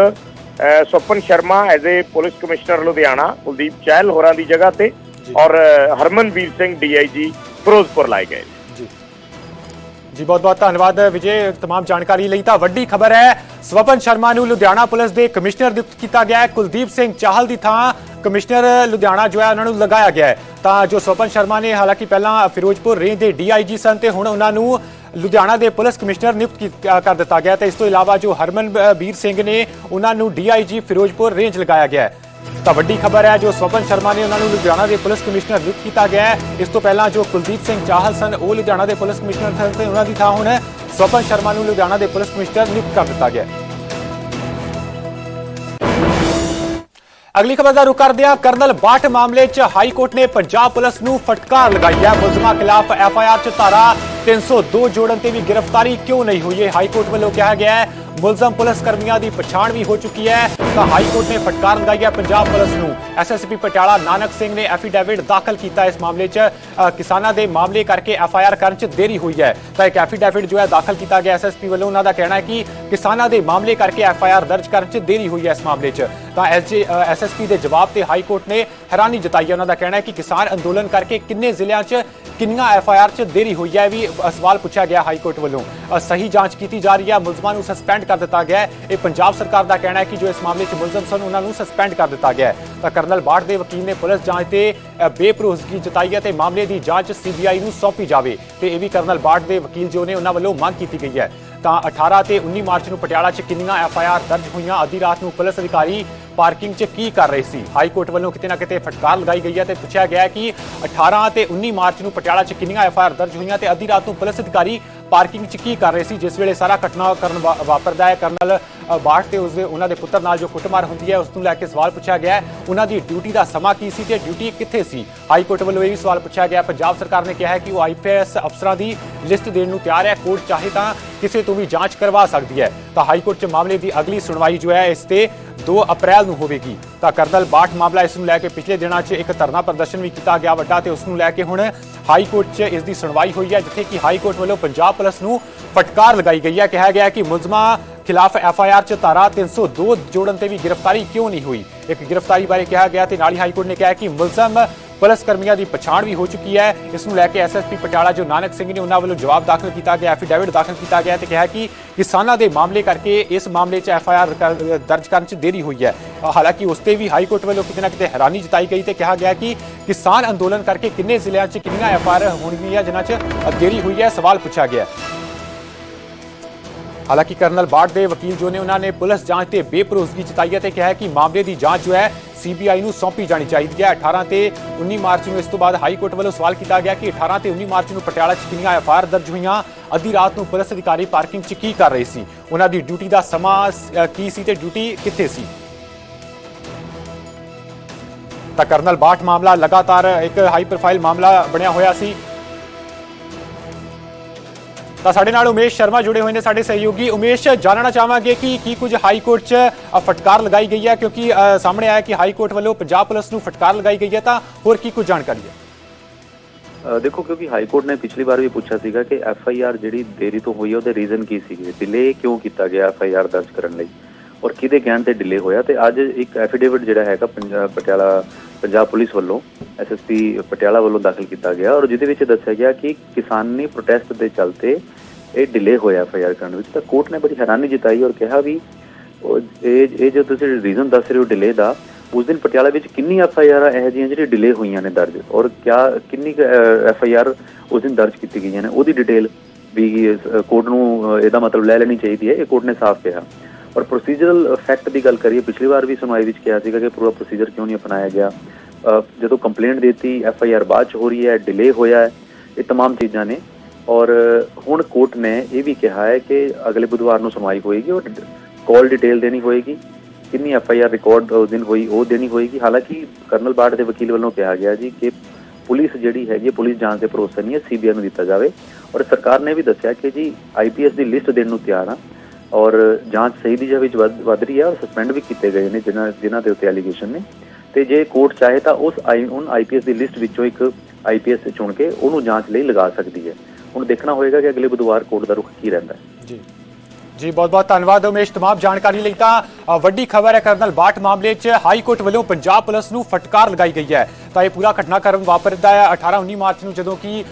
Swapan Sharma as a police commissioner Ludhiana Kuldeep Chahal ਹੋਰਾਂ ਦੀ ਜਗ੍ਹਾ ਤੇ ਔਰ ਹਰਮਨਵੀਰ ਸਿੰਘ ਡੀਆਈਜੀ ਫਿਰੋਜ਼ਪੁਰ ਲਾਏ ਗਏ। ਜੀ ਜੀ ਬਹੁਤ ਬਹੁਤ ਧੰਨਵਾਦ ਵਿਜੇ तमाम ਜਾਣਕਾਰੀ ਲਈ ਤਾਂ ਵੱਡੀ ਖਬਰ ਹੈ ਸਵਪਨ ਸ਼ਰਮਾ ਨੂੰ ਲੁਧਿਆਣਾ ਪੁਲਿਸ ਦੇ ਕਮਿਸ਼ਨਰ ਨਿਯੁਕਤ ਕੀਤਾ ਗਿਆ ਹੈ ਕੁਲਦੀਪ ਸਿੰਘ ਚਾਹਲ ਦੀ ਥਾਂ ਕਮਿਸ਼ਨਰ ਲੁਧਿਆਣਾ ਜੋ ਹੈ ਉਹਨਾਂ ਨੂੰ ਲਗਾਇਆ ਗਿਆ ਹੈ ਤਾਂ ਜੋ ਸਵਪਨ ਸ਼ਰਮਾ ਨੇ ਹਾਲਾਂਕਿ ਪਹਿਲਾਂ ਫਿਰੋਜ਼ਪੁਰ ਰੇਂਜ ਦੇ ਡੀਆਈਜੀ ਸਨ ਤੇ ਹੁਣ ਉਹਨਾਂ ਨੂੰ ਲੁਧਿਆਣਾ ਦੇ ਪੁਲਿਸ ਕਮਿਸ਼ਨਰ ਨਿਯੁਕਤ ਕੀ- ਕਰ ਦਿੱਤਾ ਗਿਆ ਤੇ ਇਸ ਤੋਂ ਇਲਾਵਾ ਜੋ ਹਰਮਨ ਬ- ਵੀਰ ਸਿੰਘ ਨੇ ਉਹਨਾਂ ਨੂੰ ਡੀਆਈਜੀ ਫਿਰੋਜ਼ਪੁਰ ਰੇਂਜ ਲਗਾਇਆ ਗਿਆ ਹੈ ਤਾਂ ਵੱਡੀ ਖਬਰ ਹੈ ਜੋ ਸਵਪਨ ਸ਼ਰਮਾ ਨੇ ਉਹਨਾਂ ਨੂੰ ਲੁਧਿਆਣਾ ਦੇ ਪੁਲਿਸ ਕਮਿਸ਼ਨਰ ਨਿਯੁਕਤ ਕੀਤਾ ਗਿਆ ਹੈ। ਇਸ ਤੋਂ ਪਹਿਲਾਂ ਜੋ ਕੁਲਦੀਪ ਸਿੰਘ ਚਾਹਲ ਸਨ, ਉਹ ਲੁਧਿਆਣਾ ਦੇ ਪੁਲਿਸ ਕਮਿਸ਼ਨਰ ਸਨ ਤੇ ਉਹਨਾਂ ਦੀ ਥਾਂ ਹੁਣ ਸਵਪਨ ਸ਼ਰਮਾ ਨੂੰ ਲੁਧਿਆਣਾ ਦੇ ਪੁਲਿਸ ਕਮਿਸ਼ਨਰ ਨਿਯੁਕਤ ਕਰ ਦਿੱਤਾ ਗਿਆ ਹੈ। ਅਗਲੀ ਖਬਰ ਦਾ ਰੁਖ ਕਰਦੇ ਹਾਂ। ਕਰਨਲ ਬਾਠ ਮਾਮਲੇ 'ਚ ਹਾਈ ਕੋਰਟ ਨੇ ਪੰਜਾਬ ਪੁਲਿਸ ਨੂੰ ਫਟਕਾਰ ਲਗਾਈ ਹੈ। ਮੁਲਜ਼ਮਾਂ ਖਿਲਾਫ ਐਫ ਆਈ ਆਰ 'ਚ ਧਾਰਾ 302 ਜੋੜਨ ਤੇ ਵੀ ਗ੍ਰਿਫਤਾਰੀ ਕਿਉਂ ਨਹੀਂ ਹੋਈ ਹੈ ਹਾਈ ਕੋਰਟ ਵੱਲੋਂ ਕਿਹਾ ਗਿਆ ਹੈ। ਮੁਲਜ਼ਮ ਪੁਲਿਸ ਕਰਮੀਆਂ ਦੀ ਪਛਾਣ ਵੀ ਹੋ ਚੁੱਕੀ ਹੈ। ਤਾਂ ਹਾਈ ਕੋਰਟ ਨੇ ਫਟਕਾਰ ਲਗਾਈ ਹੈ ਪੰਜਾਬ ਪੁਲਿਸ ਨੂੰ। ਐਸਐਸਪੀ ਪਟਿਆਲਾ ਨਾਨਕ ਸਿੰਘ ਨੇ ਐਫੀਡੇਵਿਟ ਦਾਖਲ ਕੀਤਾ ਇਸ ਮਾਮਲੇ 'ਚ। ਕਿਸਾਨਾਂ ਦੇ ਮਾਮਲੇ ਕਰਕੇ ਐਫ ਆਈ ਆਰ ਕਰਨ 'ਚ ਦੇਰੀ ਹੋਈ ਹੈ। ਤਾਂ ਇੱਕ ਐਫੀਡੈਵਿਟ ਜੋ ਹੈ ਦਾਖਲ ਕੀਤਾ ਗਿਆ ਐਸਐਸਪੀ ਵੱਲੋਂ, ਉਹਨਾਂ ਦਾ ਕਹਿਣਾ ਹੈ ਕਿ ਕਿਸਾਨਾਂ ਦੇ ਮਾਮਲੇ ਕਰਕੇ ਐਫ ਆਈ ਆਰ ਦਰਜ ਕਰਨ 'ਚ ਦੇਰੀ ਹੋਈ ਹੈ ਇਸ ਮਾਮਲੇ 'ਚ। ਤਾਂ ਐਸਜੀ ਐਸਐਸਪੀ ਦੇ ਜਵਾਬ ਤੇ ਹਾਈ ਕੋਰਟ ਨੇ ਹੈਰਾਨੀ ਜਤਾਈ ਹੈ। ਉਹਨਾਂ ਦਾ ਕਹਿਣਾ ਹੈ ਕਿ ਕਿਸਾਨ ਅੰਦੋਲਨ ਕਰਕੇ ਕਿੰਨੇ ਜ਼ਿਲ੍ਹਿਆਂ 'ਚ ਕਿੰਨੀਆਂ ਐਫ ਆਈ ਆਰ 'ਚ ਦੇਰੀ ਹੋਈ ਹੈ ਵੀ ਸਵਾਲ ਪੁੱਛਿਆ ਗਿਆ ਹਾਈ ਕੋਰਟ ਵੱਲੋਂ। ਸਹੀ ਜਾਂਚ ਕੀਤੀ ਜਾ ਰਹੀ ਹੈ। ਮੁਲਜ਼ਮਾਂ ਨੂੰ ਸਸਪੈਂਡ ਕਰ ਦਿੱਤਾ ਗਿਆ ਹੈ। ਇਹ ਪੰਜਾਬ ਸਰਕਾਰ ਦਾ ਕਹਿਣਾ ਹੈ ਕਿ ਜੋ ਇਸ ਮਾਮਲੇ 'ਚ ਮੁਲਜ਼ਮ ਸਨ, ਉਹਨਾਂ ਨੂੰ ਸਸਪੈਂਡ ਕਰ ਦਿੱਤਾ ਗਿਆ ਹੈ। ਤਾਂ ਕਰਨਲ ਬਾਠ ਦੇ ਵਕੀਲ ਨੇ ਪੁਲਿਸ ਜਾਂਚ ਤੇ ਬੇਪਰੋਸਗੀ ਜਤਾਈ ਹੈ ਤੇ ਮਾਮਲੇ ਦੀ ਜਾਂਚ ਸੀਬੀਆਈ ਨੂੰ ਸੌਂਪੀ ਜਾਵੇ ਤੇ ਇਹ ਵੀ ਕਰਨਲ ਬਾਠ ਦੇ ਵਕੀਲ ਜੋ ਨੇ, ਉਹਨਾਂ ਵੱਲੋਂ ਮੰਗ ਕੀਤੀ ਗਈ ਹੈ। ਤਾਂ 18 ਤੇ 19 ਮਾਰਚ ਨੂੰ ਪਟਿਆਲਾ 'ਚ ਕਿੰਨੀਆਂ ਐਫ ਆਈ ਆਰ ਦਰਜ ਹੋਈਆਂ? ਅੱਧੀ ਰਾਤ ਨੂੰ ਪੁਲਿਸ ਅਧਿਕਾਰੀ ਪਾਰਕਿੰਗ 'ਚ ਕੀ ਕਰ ਰਹੇ ਸੀ? ਹਾਈ ਕੋਰਟ ਵੱਲੋਂ ਕਿਤੇ ਨਾ ਕਿਤੇ ਫਟਕਾਰ ਲਗਾਈ ਗਈ ਹੈ ਤੇ ਪੁੱਛਿਆ ਗਿਆ ਕਿ 18 ਤੇ 19 ਮਾਰਚ ਨੂੰ ਪਟਿਆਲਾ 'ਚ ਕਿੰਨੀਆਂ ਐਫ ਆਈ ਆਰ ਦਰਜ ਹੋਈਆਂ ਤੇ ਅੱਧੀ ਰਾਤ ਨੂੰ ਪੁਲਿਸ ਅਧਿਕਾਰੀ ਪਾਰਕਿੰਗ 'ਚ ਕੀ ਕਰ ਰਹੇ ਸੀ, ਜਿਸ ਵੇਲੇ ਸਾਰਾ ਘਟਨਾ ਵਾ- ਵਾਪਰਦਾ ਹੈ। ਕਰਨਲ ਬਾਠ ਤੇ ਉਸਦੇ ਉਹਨਾਂ ਦੇ ਪੁੱਤਰ ਨਾਲ ਜੋ ਕੁੱਟਮਾਰ ਹੁੰਦੀ ਹੈ, ਉਸ ਨੂੰ ਲੈ ਕੇ ਸਵਾਲ ਪੁੱਛਿਆ ਗਿਆ ਉਹਨਾਂ ਦੀ ਡਿਊਟੀ ਦਾ ਸਮਾਂ ਕੀ ਸੀ ਤੇ ਡਿਊਟੀ ਕਿੱਥੇ ਸੀ? ਹਾਈ ਕੋਰਟ ਵੱਲੋਂ ਇਹ ਵੀ ਸਵਾਲ ਪੁੱਛਿਆ ਗਿਆ ਪੰਜਾਬ ਸਰਕਾਰ ਨੇ ਕਿਹਾ ਹੈ ਕਿ ਉਹ ਆਈਪੀਐਸ ਅਫਸਰਾਂ ਦੀ ਲਿਸਟ ਦੇਣ ਨੂੰ ਤਿਆਰ ਹੈ। ਕੋਰਟ ਚਾਹੇ ਤਾਂ ਕਿਸੇ ਤੋਂ ਵੀ ਜਾਂਚ ਕਰਵਾ ਸਕਦੀ ਹੈ। ਤਾਂ ਹਾਈ ਕੋਰਟ 'ਚ ਮਾਮਲੇ ਦੀ ਅਗਲੀ ਸੁਣਵਾਈ ਜੋ ਹੈ, ਇਸ ਤੇ 2 ਅਪ੍ਰੈਲ ਨੂੰ ਹੋਵੇਗੀ। ਤਾਂ ਕਰਨਲ ਬਾਠ ਮਾਮਲਾ ਇਸ ਨੂੰ ਲੈ ਕੇ ਪਿਛਲੇ ਦਿਨਾਂ 'ਚ ਇੱਕ ਧਰਨਾ ਪ੍ਰਦਰਸ਼ਨ ਵੀ ਕੀਤਾ ਗਿਆ ਵੱਡਾ ਤੇ ਉਸ ਨੂੰ ਲੈ ਕੇ ਹੁਣ ਹਾਈ ਕੋਰਟ 'ਚ ਇਸ ਦੀ ਸੁਣਵਾਈ ਹੋਈ ਹੈ, ਜਿੱਥੇ ਕਿ ਹਾਈ ਕੋਰਟ ਵੱਲੋਂ ਪੰਜਾਬ ਪੁਲਿਸ ਨੂੰ ਫਟਕਾਰ ਲਗਾਈ ਗਈ ਹੈ। ਕਿਹਾ ਗਿਆ ਕਿ ਮੁਲਜ਼ਮਾਂ ਖਿਲਾਫ ਐਫ ਆਈ ਆਰ 'ਚ ਧਾਰਾ 302 ਜੋੜਨ ਤੇ ਵੀ ਗ੍ਰਿਫਤਾਰੀ ਕਿਉਂ ਨਹੀਂ ਹੋਈ? ਇੱਕ ਗ੍ਰਿਫਤਾਰੀ ਬਾਰੇ ਕਿਹਾ ਗਿਆ ਤੇ ਨਾਲ ਹੀ ਹਾਈ ਕੋਰਟ ਨੇ ਕਿਹਾ ਕਿ ਮੁਲਜ਼ਮ ਪੁਲਿਸ ਕਰਮੀਆਂ ਦੀ ਪਛਾਣ ਵੀ ਹੋ ਚੁੱਕੀ ਹੈ। ਇਸ ਨੂੰ ਲੈ ਕੇ ਐਸਐਸਪੀ ਪਟਿਆਲਾ ਜੋ ਨਾਨਕ ਸਿੰਘ ਨੇ ਉਹਨਾਂ ਵੱਲੋਂ ਜਵਾਬ ਦਾਖਲ ਕੀਤਾ ਗਿਆ ਐਫੀਡੇਵਿਟ ਦਾਖਲ ਕੀਤਾ ਗਿਆ ਤੇ ਕਿਹਾ ਕਿ ਕਿਸਾਨਾਂ ਦੇ ਮਾਮਲੇ ਕਰਕੇ ਇਸ ਮਾਮਲੇ 'ਚ ਐਫ ਆਈ ਆਰ ਦਰਜ ਕਰਨ 'ਚ ਦੇਰੀ ਹੋਈ ਹੈ। ਹਾਲਾਂਕਿ ਉਸ ਤੇ ਵੀ ਹਾਈ ਕੋਰਟ ਵੱਲੋਂ ਕਿਤੇ ਨਾ ਕਿਤੇ ਹੈਰਾਨੀ ਜਤਾਈ ਗਈ ਤੇ ਕਿਹਾ ਗਿਆ ਕਿ ਕਿਸਾਨ ਅੰਦੋਲਨ ਕਰਕੇ ਕਿੰਨੇ ਜ਼ਿਲ੍ਹਿਆਂ 'ਚ ਕਿੰਨੀਆਂ ਐਫ ਆਈ ਆਰ ਹੋਣਗੀਆਂ, ਜਿਨ੍ਹਾਂ 'ਚ ਦੇਰੀ ਹੋਈ ਹੈ, ਸਵਾਲ ਪੁੱਛਿਆ ਗਿਆ। ਹਾਲਾਂਕਿ ਕਰਨਲ ਬਾਠ ਦੇ ਵਕੀਲ ਜੋ ਨੇ, ਉਹਨਾਂ ਨੇ ਪੁਲਿਸ ਜਾਂਚ ਤੇ ਬੇਭਰੋਸਗੀ ਜਤਾਈ ਤੇ ਕਿਹਾ ਕਿ ਮਾਮਲੇ ਦੀ ਜਾਂਚ ਜੋ ਹੈ ਸੀਬੀਆਈ ਨੂੰ ਸੌਂਪੀ ਜਾਣੀ ਚਾਹੀਦੀ ਹੈ। 18 ਤੇ 19 ਮਾਰਚ ਨੂੰ ਇਸ ਤੋਂ ਬਾਅਦ ਹਾਈ ਕੋਰਟ ਵੱਲੋਂ ਸਵਾਲ ਕੀਤਾ ਗਿਆ ਕਿ 18 ਤੇ 19 ਮਾਰਚ ਨੂੰ ਪਟਿਆਲਾ 'ਚ ਕਿੰਨੀਆਂ ਐਫਆਰ ਦਰਜ ਹੋਈਆਂ? ਅੱਧੀ ਰਾਤ ਨੂੰ ਪੁਲਿਸ ਅਧਿਕਾਰੀ ਪਾਰਕਿੰਗ 'ਚ ਕੀ ਕਰ ਰਹੇ ਸੀ? ਉਹਨਾਂ ਦੀ ਡਿਊਟੀ ਦਾ ਸਮਾਂ ਕੀ ਸੀ ਤੇ ਡਿਊਟੀ ਕਿੱਥੇ ਸੀ? ਤਾਂ ਕਰਨਲ ਬਾਠ ਮਾਮਲਾ ਲਗਾਤਾਰ ਇੱਕ ਹਾਈ ਪ੍ਰੋਫਾਈਲ ਮਾਮਲਾ ਬਣਿਆ ਹੋਇਆ ਸੀ। ਤਾਂ ਸਾਡੇ ਨਾਲ ਉਮੇਸ਼ ਸ਼ਰਮਾ ਜੁੜੇ ਹੋਏ ਨੇ ਸਾਡੇ ਸਹਿਯੋਗੀ। ਉਮੇਸ਼ ਜਾਣਨਾ ਚਾਹਾਂਗੇ ਕਿ ਕੀ ਕੁਝ ਹਾਈ ਕੋਰਟ 'ਚ ਫਟਕਾਰ ਲਗਾਈ ਗਈ ਹੈ, ਕਿਉਂਕਿ ਸਾਹਮਣੇ ਆਇਆ ਕਿ ਹਾਈ ਕੋਰਟ ਵੱਲੋਂ ਪੰਜਾਬ ਪੁਲਿਸ ਨੂੰ ਫਟਕਾਰ ਲਗਾਈ ਗਈ ਹੈ। ਤਾਂ ਹੋਰ ਕੀ ਕੁਝ ਜਾਣਕਾਰੀ ਹੈ? ਦੇਖੋ, ਕਿਉਂਕਿ ਹਾਈ ਕੋਰਟ ਨੇ ਪਿਛਲੀ ਵਾਰ ਵੀ ਪੁੱਛਿਆ ਸੀਗਾ ਕਿ ਐਫ ਆਈ ਆਰ ਜਿਹੜੀ ਦੇਰੀ ਤੋਂ ਹੋਈ ਹੈ, ਉਹਦੇ ਰੀਜ਼ਨ ਕੀ ਸੀਗੇ? ਡਿਲੇ ਕਿਉਂ ਕੀਤਾ ਗਿਆ ਐਫ ਆਈ ਆਰ ਦਰਜ ਕਰਨ ਲਈ? ਔਰ ਕਿਹਦੇ ਕਹਿਣ ਤੇ ਡਿਲੇ ਹੋਇਆ? ਤੇ ਅੱਜ ਇੱਕ ਐਫੀਡੇਵਿਟ ਜਿਹੜਾ ਹੈਗਾ ਪਟਿਆਲਾ ਪੰਜਾਬ ਪੁਲਿਸ ਵੱਲੋਂ ਐਸਐਸਪੀ ਪਟਿਆਲਾ ਵੱਲੋਂ ਦਾਖਲ ਕੀਤਾ ਗਿਆ ਔਰ ਜਿਹਦੇ ਵਿੱਚ ਦੱਸਿਆ ਗਿਆ ਕਿ ਕਿਸਾਨੀ ਪ੍ਰੋਟੈਸਟ ਦੇ ਚੱਲਤੇ ਇਹ ਡਿਲੇ ਹੋਇਆ ਐਫ ਕਰਨ ਵਿੱਚ। ਤਾਂ ਕੋਰਟ ਨੇ ਬੜੀ ਹੈਰਾਨੀ ਜਤਾਈ ਔਰ ਕਿਹਾ ਵੀ ਇਹ ਇਹ ਜੋ ਤੁਸੀਂ ਰੀਜ਼ਨ ਦੱਸ ਰਹੇ ਹੋ ਡਿਲੇ ਦਾ, ਉਸ ਦਿਨ ਪਟਿਆਲਾ ਵਿੱਚ ਕਿੰਨੀ ਐਫ ਆਈ ਜਿਹੀਆਂ ਜਿਹੜੀ ਡਿਲੇ ਹੋਈਆਂ ਨੇ ਦਰਜ ਔਰ ਕਿਆ, ਕਿੰਨੀ ਐਫ ਉਸ ਦਿਨ ਦਰਜ ਕੀਤੀ ਗਈਆਂ ਨੇ। ਉਹਦੀ ਡਿਟੇਲ ਵੀ ਕੋਰਟ ਨੂੰ ਇਹਦਾ ਮਤਲਬ ਲੈ ਲੈਣੀ ਚਾਹੀਦੀ ਹੈ। ਇਹ ਕੋਰਟ ਨੇ ਸਾਫ਼ ਕਿਹਾ। ਔਰ ਪ੍ਰੋਸੀਜਰਲ ਫੈਕਟ ਦੀ ਗੱਲ ਕਰੀਏ ਪਿਛਲੀ ਵਾਰ ਵੀ ਸੁਣਵਾਈ ਵਿੱਚ ਕਿਹਾ ਸੀਗਾ ਕਿ ਪੂਰਾ ਪ੍ਰੋਸੀਜਰ ਕਿਉਂ ਨਹੀਂ ਅਪਣਾਇਆ ਗਿਆ ਅ, ਜਦੋਂ ਕੰਪਲੇਂਟ ਦਿੱਤੀ ਐਫ ਆਈ ਆਰ ਬਾਅਦ ਚ ਹੋ ਰਹੀ ਹੈ ਡਿਲੇ ਹੋਇਆ ਹੈ ਇਹ तमाम ਚੀਜ਼ਾਂ ਨੇ ਔਰ ਹੁਣ ਕੋਰਟ ਨੇ ਇਹ ਵੀ ਕਿਹਾ ਹੈ ਕਿ ਅਗਲੇ ਬੁੱਧਵਾਰ ਨੂੰ ਸੁਣਵਾਈ ਹੋਏਗੀ ਔਰ ਕਾਲ ਡਿਟੇਲ ਦੇਣੀ ਹੋਏਗੀ ਕਿੰਨੀ ਐਫ ਆਈ ਆਰ ਰਿਕਾਰਡ ਉਸ ਦਿਨ ਹੋਈ ਉਹ ਦੇਣੀ ਹੋਏਗੀ ਹਾਲਾਂਕਿ ਕਰਨਲ ਬਾੜ ਦੇ ਵਕੀਲ ਵੱਲੋਂ ਕਿਹਾ ਗਿਆ ਜੀ ਕਿ ਪੁਲਿਸ ਜਿਹੜੀ ਹੈਗੀ ਹੈ, ਪੁਲਿਸ ਜਾਂਚ ਦੇ ਭਰੋਸਾ ਨਹੀਂ ਹੈ ਸੀਬੀਆਈ ਨੂੰ ਦਿੱਤਾ ਜਾਵੇ ਔਰ ਸਰਕਾਰ ਨੇ ਵੀ ਦੱਸਿਆ ਕਿ ਜੀ ਆਈਪੀਐਸ ਦੀ ਲਿਸਟ ਦੇਣ ਨੂੰ ਤਿਆਰ ਆ ਔਰ ਜਾਂਚ ਸਹੀ ਦਿਸ਼ਾ ਵਿੱਚ ਵੱਧ ਵੱਧ ਰਹੀ ਹੈ ਔਰ ਸਸਪੈਂਡ ਵੀ ਕੀਤੇ ਗਏ ਨੇ ਜਿਨ੍ਹਾਂ ਜਿਨ੍ਹਾਂ ਦੇ ਉੱਤੇ ਐਲੀਗੇਸ਼ਨ ਨੇ। ਤੇ ਜੇ ਕੋਰਟ ਚਾਹੇ ਤਾਂ ਉਸ ਆਈ ਉਨ ਆਈਪੀਐਸ ਦੀ ਲਿਸਟ ਵਿੱਚੋਂ ਇੱਕ ਆਈਪੀਐਸ ਚੁਣ ਕੇ ਉਹਨੂੰ ਜਾਂਚ ਲਈ ਲਗਾ ਸਕਦੀ ਹੈ। ਹੁਣ ਦੇਖਣਾ ਹੋਏਗਾ ਕਿ ਅਗਲੇ ਬੁੱਧਵਾਰ ਕੋਰਟ ਦਾ ਰੁਖ ਕੀ ਰਹਿੰਦਾ ਹੈ। ਜੀ, ਬਹੁਤ ਬਹੁਤ ਧੰਨਵਾਦ ਉਮੇਸ਼। ਤਮਾਮ ਜਾਣਕਾਰੀ ਲਈ ਤਾਂ ਵੱਡੀ ਖਬਰ ਹੈ ਕਰਨਲ ਬਾਟ ਮਾਮਲੇ 'ਚ ਹਾਈ ਕੋਰਟ ਵੱਲੋਂ ਪੰਜਾਬ ਪੁਲਿਸ ਨੂੰ ਫਟਕਾਰ ਲਗਾਈ ਗਈ ਹੈ। ਤਾਂ ਇਹ ਪੂਰਾ ਘਟਨਾਕ੍ਰਮ ਵਾਪਰਦਾ ਹੈ 18 19 ਮਾਰਚ ਨੂੰ, ਜਦੋਂ ਕਿ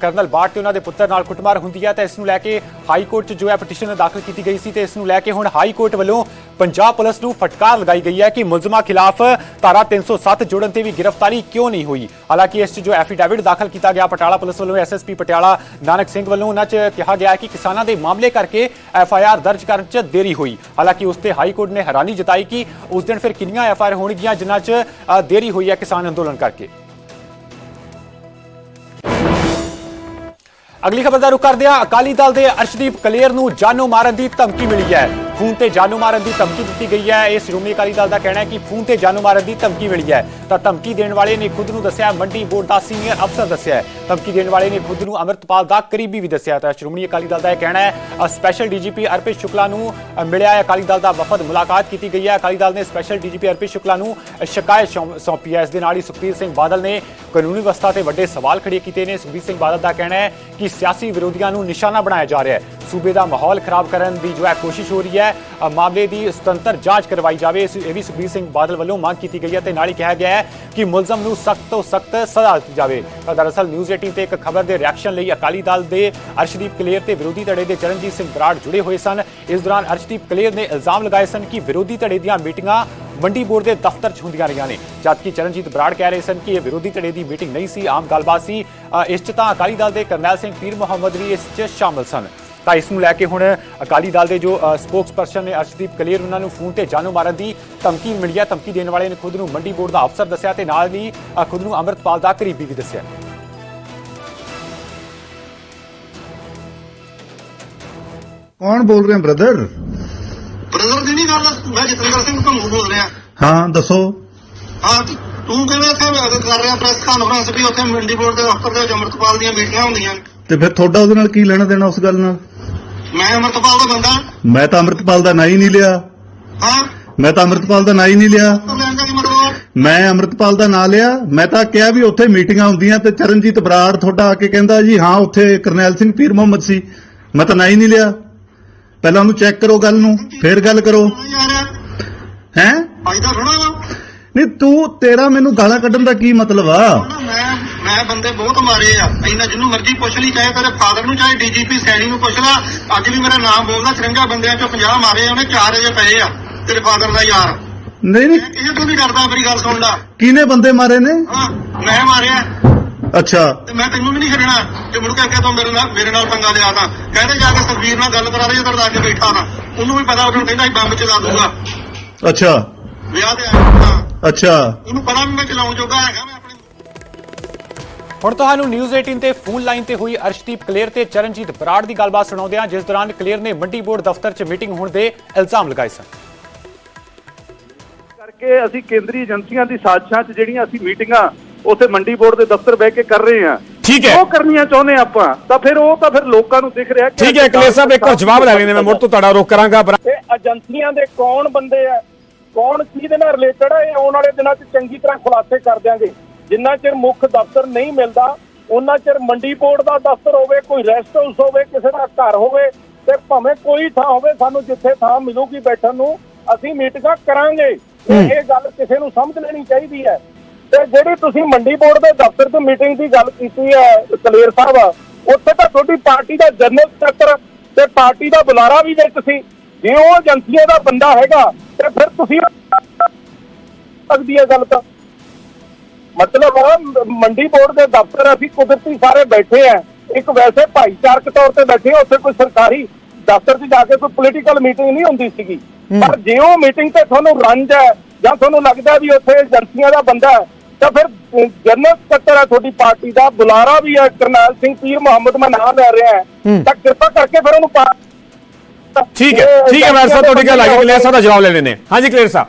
ਕਰਨਲ ਬਾਟ ਤੇ ਉਹਨਾਂ ਦੇ ਪੁੱਤਰ ਨਾਲ ਕੁੱਟਮਾਰ ਹੁੰਦੀ ਹੈ। ਤਾਂ ਇਸ ਨੂੰ ਲੈ ਕੇ ਹਾਈ ਕੋਰਟ 'ਚ ਜੋ ਹੈ ਪਟੀਸ਼ਨ ਦਾਖਲ ਕੀਤੀ ਗਈ ਸੀ ਤੇ ਇਸ ਨੂੰ ਲੈ ਕੇ ਹੁਣ ਹਾਈ ਕੋਰਟ ਵੱਲੋਂ ਪੰਜਾਬ ਪੁਲਿਸ ਨੂੰ ਫਟਕਾਰ ਲਗਾਈ ਗਈ ਹੈ ਕਿ ਮੁਲਜ਼ਮਾਂ ਖਿਲਾਫ ਧਾਰਾ 307 ਜੋੜਨ ਤੇ ਵੀ ਗ੍ਰਿਫਤਾਰੀ ਕਿਉਂ ਨਹੀਂ ਹੋਈ? ਹਾਲਾਂਕਿ ਇਸ 'ਚ ਜੋ ਐਫੀਡੈਵਿਟ ਦਾਖਲ ਕੀਤਾ ਗਿਆ, ਪਟਿਆਲਾ ਪੁਲਿਸ ਵੱਲੋਂ ਐਸਐਸਪੀ ਪਟਿਆਲਾ ਨਾਨਕ ਸਿੰਘ ਵੱਲੋਂ, ਉਹਨਾਂ 'ਚ ਕਿਹਾ ਗਿਆ ਕਿ ਕਿਸਾਨਾਂ ਦੇ ਮਾਮਲੇ ਕਰਕੇ ਐਫਆਈਆਰ ਦਰਜ ਕਰਨ 'ਚ ਦੇਰੀ ਹੋਈ। ਹਾਲਾਂਕਿ ਉਸ ਤੇ ਹਾਈ ਕੋਰਟ ਨੇ ਹੈਰਾਨੀ ਜਤਾਈ ਕਿ ਉਸ ਦਿਨ ਫਿਰ ਕਿੰਨੀਆਂ ਐਫਆਈਆਰ ਹੋਣਗੀਆਂ ਜਿਨ੍ਹਾਂ 'ਚ ਦੇਰੀ ਹੋਈ ਹੈ ਕਿਸਾਨ ਅੰਦੋਲਨ ਕਰਕੇ। ਅਗਲੀ ਖਬਰ ਦਾ ਰੁਖ ਕਰਦੇ ਹਾਂ ਅਕਾਲੀ ਦਲ ਦੇ ਅਰਸ਼ਦੀਪ ਕਲੇਰ ਨੂੰ ਜਾਨੋਂ ਮਾਰਨ ਦੀ ਧਮਕੀ ਮਿਲੀ ਹੈ। ਫੋਨ ਤੇ ਜਾਨੂ ਮਾਰਨ ਦੀ ਧਮਕੀ ਦਿੱਤੀ ਗਈ ਹੈ। ਇਹ ਸ਼੍ਰੋਮਣੀ ਅਕਾਲੀ ਦਲ ਦਾ ਕਹਿਣਾ ਹੈ ਕਿ ਫੋਨ ਤੇ ਜਾਨੂ ਮਾਰਨ ਦੀ ਧਮਕੀ ਮਿਲੀ ਹੈ। ਤਾਂ ਧਮਕੀ ਦੇਣ ਵਾਲੇ ਨੇ ਖੁਦ ਨੂੰ ਦੱਸਿਆ ਮੰਡੀ ਬੋਰਡ ਦਾ ਸੀਨੀਅਰ ਅਫਸਰ ਦੱਸਿਆ ਹੈ। ਧਮਕੀ ਦੇਣ ਵਾਲੇ ਨੇ ਖੁਦ ਨੂੰ ਅਮਰਤਪਾਲ ਦਾ ਕਰੀਬੀ ਵੀ ਦੱਸਿਆ ਤਾਂ ਸ਼੍ਰੋਮਣੀ ਅਕਾਲੀ ਦਲ ਦਾ ਇਹ ਕਹਿਣਾ ਹੈ ਅ, ਸਪੈਸ਼ਲ ਡੀਜੀਪੀ ਅਰਪਿਤ ਸ਼ੁਕਲਾ ਨੂੰ ਮਿਲਿਆ ਹੈ। ਅਕਾਲੀ ਦਲ ਦਾ ਵਫਦ ਮੁਲਾਕਾਤ ਕੀਤੀ ਗਈ ਹੈ। ਅਕਾਲੀ ਦਲ ਨੇ ਸਪੈਸ਼ਲ ਡੀਜੀਪੀ ਅਰਪਿਤ ਸ਼ੁਕਲਾ ਨੂੰ ਸ਼ਿਕਾਇਤ ਸੌਂ- ਸੌਂਪੀ ਹੈ। ਇਸ ਦੇ ਨਾਲ ਹੀ ਸੁਖਬੀਰ ਸਿੰਘ ਬਾਦਲ ਨੇ ਕਾਨੂੰਨੀ ਵਿਵਸਥਾ ਤੇ ਵੱਡੇ ਸਵਾਲ ਖੜੇ ਕੀਤੇ ਨੇ। ਸੁਖਬੀਰ ਸਿੰਘ ਬਾਦਲ ਦਾ ਕਹਿਣਾ ਹੈ ਕਿ ਸਿਆਸੀ ਵਿਰੋਧੀਆਂ ਨੂੰ ਨਿਸ਼ਾਨਾ ਬਣਾਇਆ ਜਾ ਰਿਹਾ ਹੈ। ਸੂਬੇ ਦਾ ਮਾਹੌਲ ਖਰਾਬ ਕਰਨ ਦੀ ਜੋ ਹੈ ਕੋਸ਼ਿਸ਼ ਹੋ ਰਹੀ ਹੈ ਅ, ਮਾਮਲੇ ਦੀ ਸੁਤੰਤਰ ਜਾਂਚ ਕਰਵਾਈ ਜਾਵੇ। ਇਹ ਵੀ ਸੁਖਬੀਰ ਸਿੰਘ ਬਾਦਲ ਵੱਲੋਂ ਮੰਗ ਕੀਤੀ ਗਈ ਹੈ ਤੇ ਨਾਲ ਹੀ ਕਿਹਾ ਗਿਆ ਹੈ ਕਿ ਮੁਲਜ਼ਮ ਨੂੰ ਸਖਤ ਤੋਂ ਸਖਤ ਸਜ਼ਾ ਦਿੱਤੀ ਜਾਵੇ। ਦਰਅਸਲ ਨਿਊਜ਼ 18 ਤੇ ਇੱਕ ਖਬਰ ਦੇ ਰਿਐਕਸ਼ਨ ਲਈ ਅਕਾਲੀ ਦਲ ਦੇ ਅਰਸ਼ਦੀਪ ਕਲੇਰ ਤੇ ਵਿਰੋਧੀ ਧੜੇ ਦੇ ਚਰਨਜੀਤ ਸਿੰਘ ਬਰਾੜ ਜੁੜੇ ਹੋਏ ਸਨ। ਇਸ ਦੌਰਾਨ ਅਰਸ਼ਦੀਪ ਕਲੇਰ ਨੇ ਇਲਜ਼ਾਮ ਲਗਾਏ ਸਨ ਕਿ ਵਿਰੋਧੀ ਧੜੇ ਦੀਆਂ ਮੀਟਿੰਗਾਂ ਮੰਡੀ ਬੋਰਡ ਦੇ ਦਫ਼ਤਰ 'ਚ ਹੁੰਦੀਆਂ ਰਹੀਆਂ ਨੇ। ਜਦਕਿ ਚਰਨਜੀਤ ਬਰਾੜ ਕਹਿ ਰਹੇ ਸਨ ਕਿ ਇਹ ਵਿਰੋਧੀ ਧੜੇ ਦੀ ਮੀਟਿੰਗ ਨਹੀਂ ਸੀ ਆਮ ਗੱਲਬਾਤ ਸੀ। ਇਸ 'ਚ ਤਾਂ ਅਕਾਲੀ ਦਲ ਦੇ ਕਰਨੈਲ ਸਿੰਘ ਪੀਰ ਮੁਹੰਮਦ ਵੀ ਇਸ 'ਚ ਸ਼ਾਮਲ ਸਨ। ਤਾਂ ਇਸ ਨੂੰ ਲੈ ਕੇ ਹੁਣ ਅਕਾਲੀ ਦਲ ਦੇ ਜੋ ਸਪੋਕਸਪਰਸਨ ਨੇ ਅਰਸ਼ਦੀਪ ਕਲੇਰ ਉਹਨਾਂ ਨੂੰ ਫੋਨ ਤੇ ਜਾਨੋਂ ਮਾਰਨ ਦੀ ਧਮਕੀ ਮਿਲੀ ਹੈ। ਧਮਕੀ ਦੇਣ ਵਾਲੇ ਨੇ ਖੁਦ ਨੂੰ ਮੰਡੀ ਬੋਰਡ ਦਾ ਅਫਸਰ ਦੱਸਿਆ ਤੇ ਨਾਲ ਹੀ ਖੁਦ ਨੂੰ ਅੰਮ੍ਰਿਤਪਾਲ ਦਾ ਕਰੀਬੀ ਵੀ ਦੱਸਿਆ। ਕੌਣ ਬੋਲ ਰਹੇ ਬ੍ਰਦਰ ਬ੍ਰਦਰ ਦੀ ਨਹੀਂ ਗੱਲ ਮੈਂ ਜਤਿੰਦਰ ਸਿੰਘ ਘੰਮੂ ਬੋਲ ਰਿਹਾ। ਹਾਂ ਦੱਸੋ। ਹਾਂ ਤੂੰ ਕਿਵੇਂ ਇੱਥੇ ਕਰ ਰਿਹਾ ਪ੍ਰੈਸ ਕਾਨਫਰੰਸ ਵੀ ਉੱਥੇ ਮੰਡੀ ਬੋਰਡ ਦੇ ਦਫ਼ਤਰ ਦੇ ਅੰਮ੍ਰਿਤਪਾਲ ਦੀਆਂ ਮੀਟਿੰਗਾਂ ਹੁੰਦੀਆਂ। ਤੇ ਫਿਰ ਤੁਹਾਡਾ ਉਹਦੇ ਨਾਲ ਕੀ ਲੈਣਾ ਦੇਣਾ ਉਸ ਗੱਲ ਨਾਲ? ਮੈਂ ਅੰਮ੍ਰਿਤਪਾਲ ਦਾ ਬੰਦਾ। ਮੈਂ ਤਾਂ ਅੰਮ੍ਰਿਤਪਾਲ ਦਾ ਨਾਂ ਹੀ ਨਹੀਂ ਲਿਆ। ਹਾਂ? ਮੈਂ ਤਾਂ ਅੰਮ੍ਰਿਤਪਾਲ ਦਾ ਨਾਂ ਹੀ ਨਹੀਂ ਲਿਆ। ਤਾਂ ਲੈਣ ਦਾ ਕੀ ਮਤਲਬ ਹੈ? ਮੈਂ ਅੰਮ੍ਰਿਤਪਾਲ ਦਾ ਨਾਂ ਲਿਆ। ਮੈਂ ਤਾਂ ਕਿਹਾ ਵੀ ਉੱਥੇ ਮੀਟਿੰਗਾਂ ਹੁੰਦੀਆਂ ਤੇ ਚਰਨਜੀਤ ਬਰਾੜ ਤੁਹਾਡਾ ਆ ਕੇ ਕਹਿੰਦਾ ਜੀ ਹਾਂ ਉੱਥੇ ਕਰਨੈਲ ਸਿੰਘ ਪੀਰ ਮੁਹੰਮਦ ਸੀ। ਮੈਂ ਤਾਂ ਨਾਂ ਹੀ ਨਹੀਂ ਲਿਆ। ਪਹਿਲਾਂ ਉਹਨੂੰ ਚੈੱਕ ਕਰੋ ਗੱਲ ਨੂੰ ਫਿਰ ਗੱਲ ਕਰੋ। ਰਿਹਾ ਹੈ? ਫਾਇਦਾ ਥੋੜਾ ਵਾ। ਨਹੀਂ ਤੂੰ ਤੇਰਾ ਮੈਨੂੰ ਗਾਲਾਂ ਕੱਢਣ ਦਾ ਕੀ ਮਤਲਬ ਆ? ਮੈਂ ਮੈਂ ਬੰਦੇ ਬਹੁਤ ਮਾਰੇ ਆ। ਇੰਨਾ ਜਿਹਨੂੰ ਮਰਜ਼ੀ ਪੁੱਛ ਲਈ ਚਾਹੇ ਤੇਰੇ ਫਾਦਰ ਨੂੰ ਚਾਹੇ ਡੀਜੀਪੀ ਸੈਣੀ ਨੂੰ ਪੁੱਛ ਲੈ। ਅੱਜ ਵੀ ਮੇਰਾ ਨਾਮ ਬੋਲਦਾ 53 ਬੰਦਿਆਂ ਚੋਂ 50 ਮਾਰੇ ਆ, ਉਹਨੇ 4 ਅਜੇ ਪਏ ਆ ਤੇਰੇ ਫਾਦਰ ਦਾ ਯਾਰ। ਨਹੀਂ ਨਹੀਂ। ਮੈਂ ਕਿਸੇ ਤੋਂ ਨਹੀਂ ਡਰਦਾ ਮੇਰੀ ਗੱਲ ਸੁਣ ਲੈ। ਕਿਹਨੇ ਬੰਦੇ ਮਾਰੇ ਨੇ? ਹਾਂ ਮੈਂ ਮਾਰਿਆ। ਅੱਛਾ। ਤੇ ਮੈਂ ਤੈਨੂੰ ਵੀ ਨਹੀਂ ਛੱਡਣਾ ਤੇ ਮੁੜ ਕੇ ਅੱਗੇ ਤੋਂ ਮੇਰੇ ਨਾਲ ਮੇਰੇ ਨਾਲ ਪੰਗਾ ਲਿਆ ਤਾਂ। ਕਹਿੰਦੇ ਜਾ ਕੇ ਸੁਖਬੀਰ ਨਾਲ ਗੱਲ ਕਰਾ ਦੇ ਆ ਕੇ ਬੈਠਾ ਤਾਂ। ਉਹਨੂੰ ਵੀ ਪਤਾ ਉਹਨੂੰ ਕਹਿੰਦਾ ਬੰਬ ਚਲਾ ਦੂੰਗਾ। ਅੱਛਾ। ਵਿਆਹ ਤੇ ਆਇਆ ਅੱਛਾ। ਉਹਨੂੰ ਪਤਾ ਵੀ ਮੈਂ ਚਲਾਉਣ ਜੋਗਾ ਹੈਗਾ ਮੈਂ ਆਪਣੀ ਹੁਣ ਤੁਹਾਨੂੰ ਨਿਊਜ਼ 18 ਤੇ ਫੋਨ ਲਾਈਨ ਤੇ ਹੋਈ ਅਰਸ਼ਦੀਪ ਕਲੇਰ ਤੇ ਚਰਨਜੀਤ ਬਰਾੜ ਦੀ ਗੱਲਬਾਤ ਸੁਣਾਉਂਦੇ ਹਾਂ ਜਿਸ ਦੌਰਾਨ ਕਲੇਰ ਨੇ ਮੰਡੀ ਬੋਰਡ ਦਫ਼ਤਰ 'ਚ ਮੀਟਿੰਗ ਹੋਣ ਦੇ ਇਲਜ਼ਾਮ ਲਗਾਏ ਸਨ। ਕਰਕੇ ਅਸੀਂ ਕੇਂਦਰੀ ਏਜੰਸੀਆਂ ਦੀ ਸਾਜ਼ਿਸ਼ਾਂ 'ਚ ਜਿਹੜੀਆਂ ਅਸੀਂ ਮੀਟਿੰਗਾਂ ਉੱਥੇ ਮੰਡੀ ਬੋਰਡ ਦੇ ਦਫ਼ਤਰ ਬਹਿ ਕੇ ਕਰ ਰਹੇ ਹਾਂ। ਠੀਕ ਹੈ। ਉਹ ਕਰਨੀਆਂ ਚਾਹੁੰਦੇ ਆਪਾਂ ਤਾਂ ਫਿਰ ਉਹ ਤਾਂ ਫਿਰ ਲੋਕਾਂ ਨੂੰ ਦਿਖ ਰਿਹਾ ਕਿ ਠੀਕ ਹੈ ਕਲੇਰ ਸਾਹਿਬ ਇੱਕ ਹੋਰ ਜਵਾਬ ਲੈ ਲੈਣੇ ਮੈਂ ਮੁੜ ਤੋਂ ਤੁਹਾਡਾ ਰੋਕ ਕਰਾਂਗਾ। ਇਹ ਏਜੰਸੀਆਂ ਦੇ ਕੌਣ ਬੰਦੇ ਆ? ਕੌਣ ਕਿਹਦੇ ਨਾਲ ਰਿਲੇਟਡ ਹੈ ਇਹ ਆਉਣ ਵਾਲੇ ਦਿਨਾਂ 'ਚ ਚੰਗੀ ਤਰ੍ਹਾਂ ਖੁਲਾਸੇ ਕਰ ਦਿਆਂਗੇ। ਜਿੰਨਾ ਚਿਰ ਮੁੱਖ ਦਫ਼ਤਰ ਨਹੀਂ ਮਿਲਦਾ ਉਹਨਾਂ ਚਿਰ ਮੰਡੀ ਬੋਰਡ ਦਾ ਦਫ਼ਤਰ ਹੋਵੇ ਕੋਈ ਰੈਸਟ ਹਾਊਸ ਹੋਵੇ ਕਿਸੇ ਦਾ ਘਰ ਹੋਵੇ ਤੇ ਭਾਵੇਂ ਕੋਈ ਥਾਂ ਹੋਵੇ ਸਾਨੂੰ ਜਿੱਥੇ ਥਾਂ ਮਿਲੂਗੀ ਬੈਠਣ ਨੂੰ ਅਸੀਂ ਮੀਟਿੰਗਾਂ ਕਰਾਂਗੇ। ਇਹ ਗੱਲ ਕਿਸੇ ਨੂੰ ਸਮਝ ਲੈਣੀ ਚਾਹੀਦੀ ਹੈ। ਤੇ ਜਿਹੜੀ ਤੁਸੀਂ ਮੰਡੀ ਬੋਰਡ ਦੇ ਦਫ਼ਤਰ 'ਚ ਮੀਟਿੰਗ ਦੀ ਗੱਲ ਕੀਤੀ ਹੈ ਕਲੇਰ ਸਾਹਿਬ ਉੱਥੇ ਤਾਂ ਤੁਹਾਡੀ ਪਾਰਟੀ ਦਾ ਜਨਰਲ ਸਕੱਤਰ ਤੇ ਪਾਰਟੀ ਦਾ ਬੁਲਾਰਾ ਵੀ ਵਿੱਚ ਸੀ। ਜੇ ਉਹ ਏਜੰਸੀਆਂ ਦਾ ਬੰਦਾ ਹੈਗਾ ਤੇ ਫਿਰ ਤੁਸੀਂ ਸਕਦੀ ਹੈ ਗੱਲ ਤਾਂ। ਮਤਲਬ ਮੰਡੀ ਬੋਰਡ ਦੇ ਦਫ਼ਤਰ ਅਸੀਂ ਕੁਦਰਤੀ ਸਾਰੇ ਬੈਠੇ ਆ। ਇੱਕ ਵੈਸੇ ਭਾਈਚਾਰਕ ਤੌਰ ਤੇ ਬੈਠੇ ਉੱਥੇ ਕੋਈ ਸਰਕਾਰੀ ਦਫ਼ਤਰ 'ਚ ਜਾ ਕੇ ਕੋਈ ਪੋਲੀਟੀਕਲ ਮੀਟਿੰਗ ਨਹੀਂ ਹੁੰਦੀ ਸੀਗੀ। ਪਰ ਜੇ ਉਹ ਮੀਟਿੰਗ ਤੇ ਤੁਹਾਨੂੰ ਰੰਜ ਹੈ ਜਾਂ ਤੁਹਾਨੂੰ ਲੱਗਦਾ ਵੀ ਉੱਥੇ ਏਜੰਸੀਆਂ ਦਾ ਬੰਦਾ ਹੈ ਤਾਂ ਫਿਰ ਜਨਰਲ ਸਕੱਤਰ ਹੈ ਤੁਹਾਡੀ ਪਾਰਟੀ ਦਾ ਬੁਲਾਰਾ ਵੀ ਹੈ ਕਰਨੈਲ ਸਿੰਘ ਪੀਰ ਮੁਹੰਮਦ ਮੈਂ ਨਾਮ ਲੈ ਰਿਹਾ ਹਾਂ। ਤਾਂ ਕਿਰਪਾ ਕਰਕੇ ਫਿਰ ਉਹਨੂੰ ਪਾ ਠੀਕ ਹੈ ਠੀਕ ਹੈ ਮੈਂ ਸਾਹਿਬ ਤੁਹਾਡੀ ਗੱਲ ਆ ਗਈ ਕਲੇਰ ਸਾਹਿਬ ਦਾ ਜਵਾਬ ਲੈ ਲੈਣੇ ਹਾਂਜੀ ਕਲੇਰ ਸਾਹਿਬ।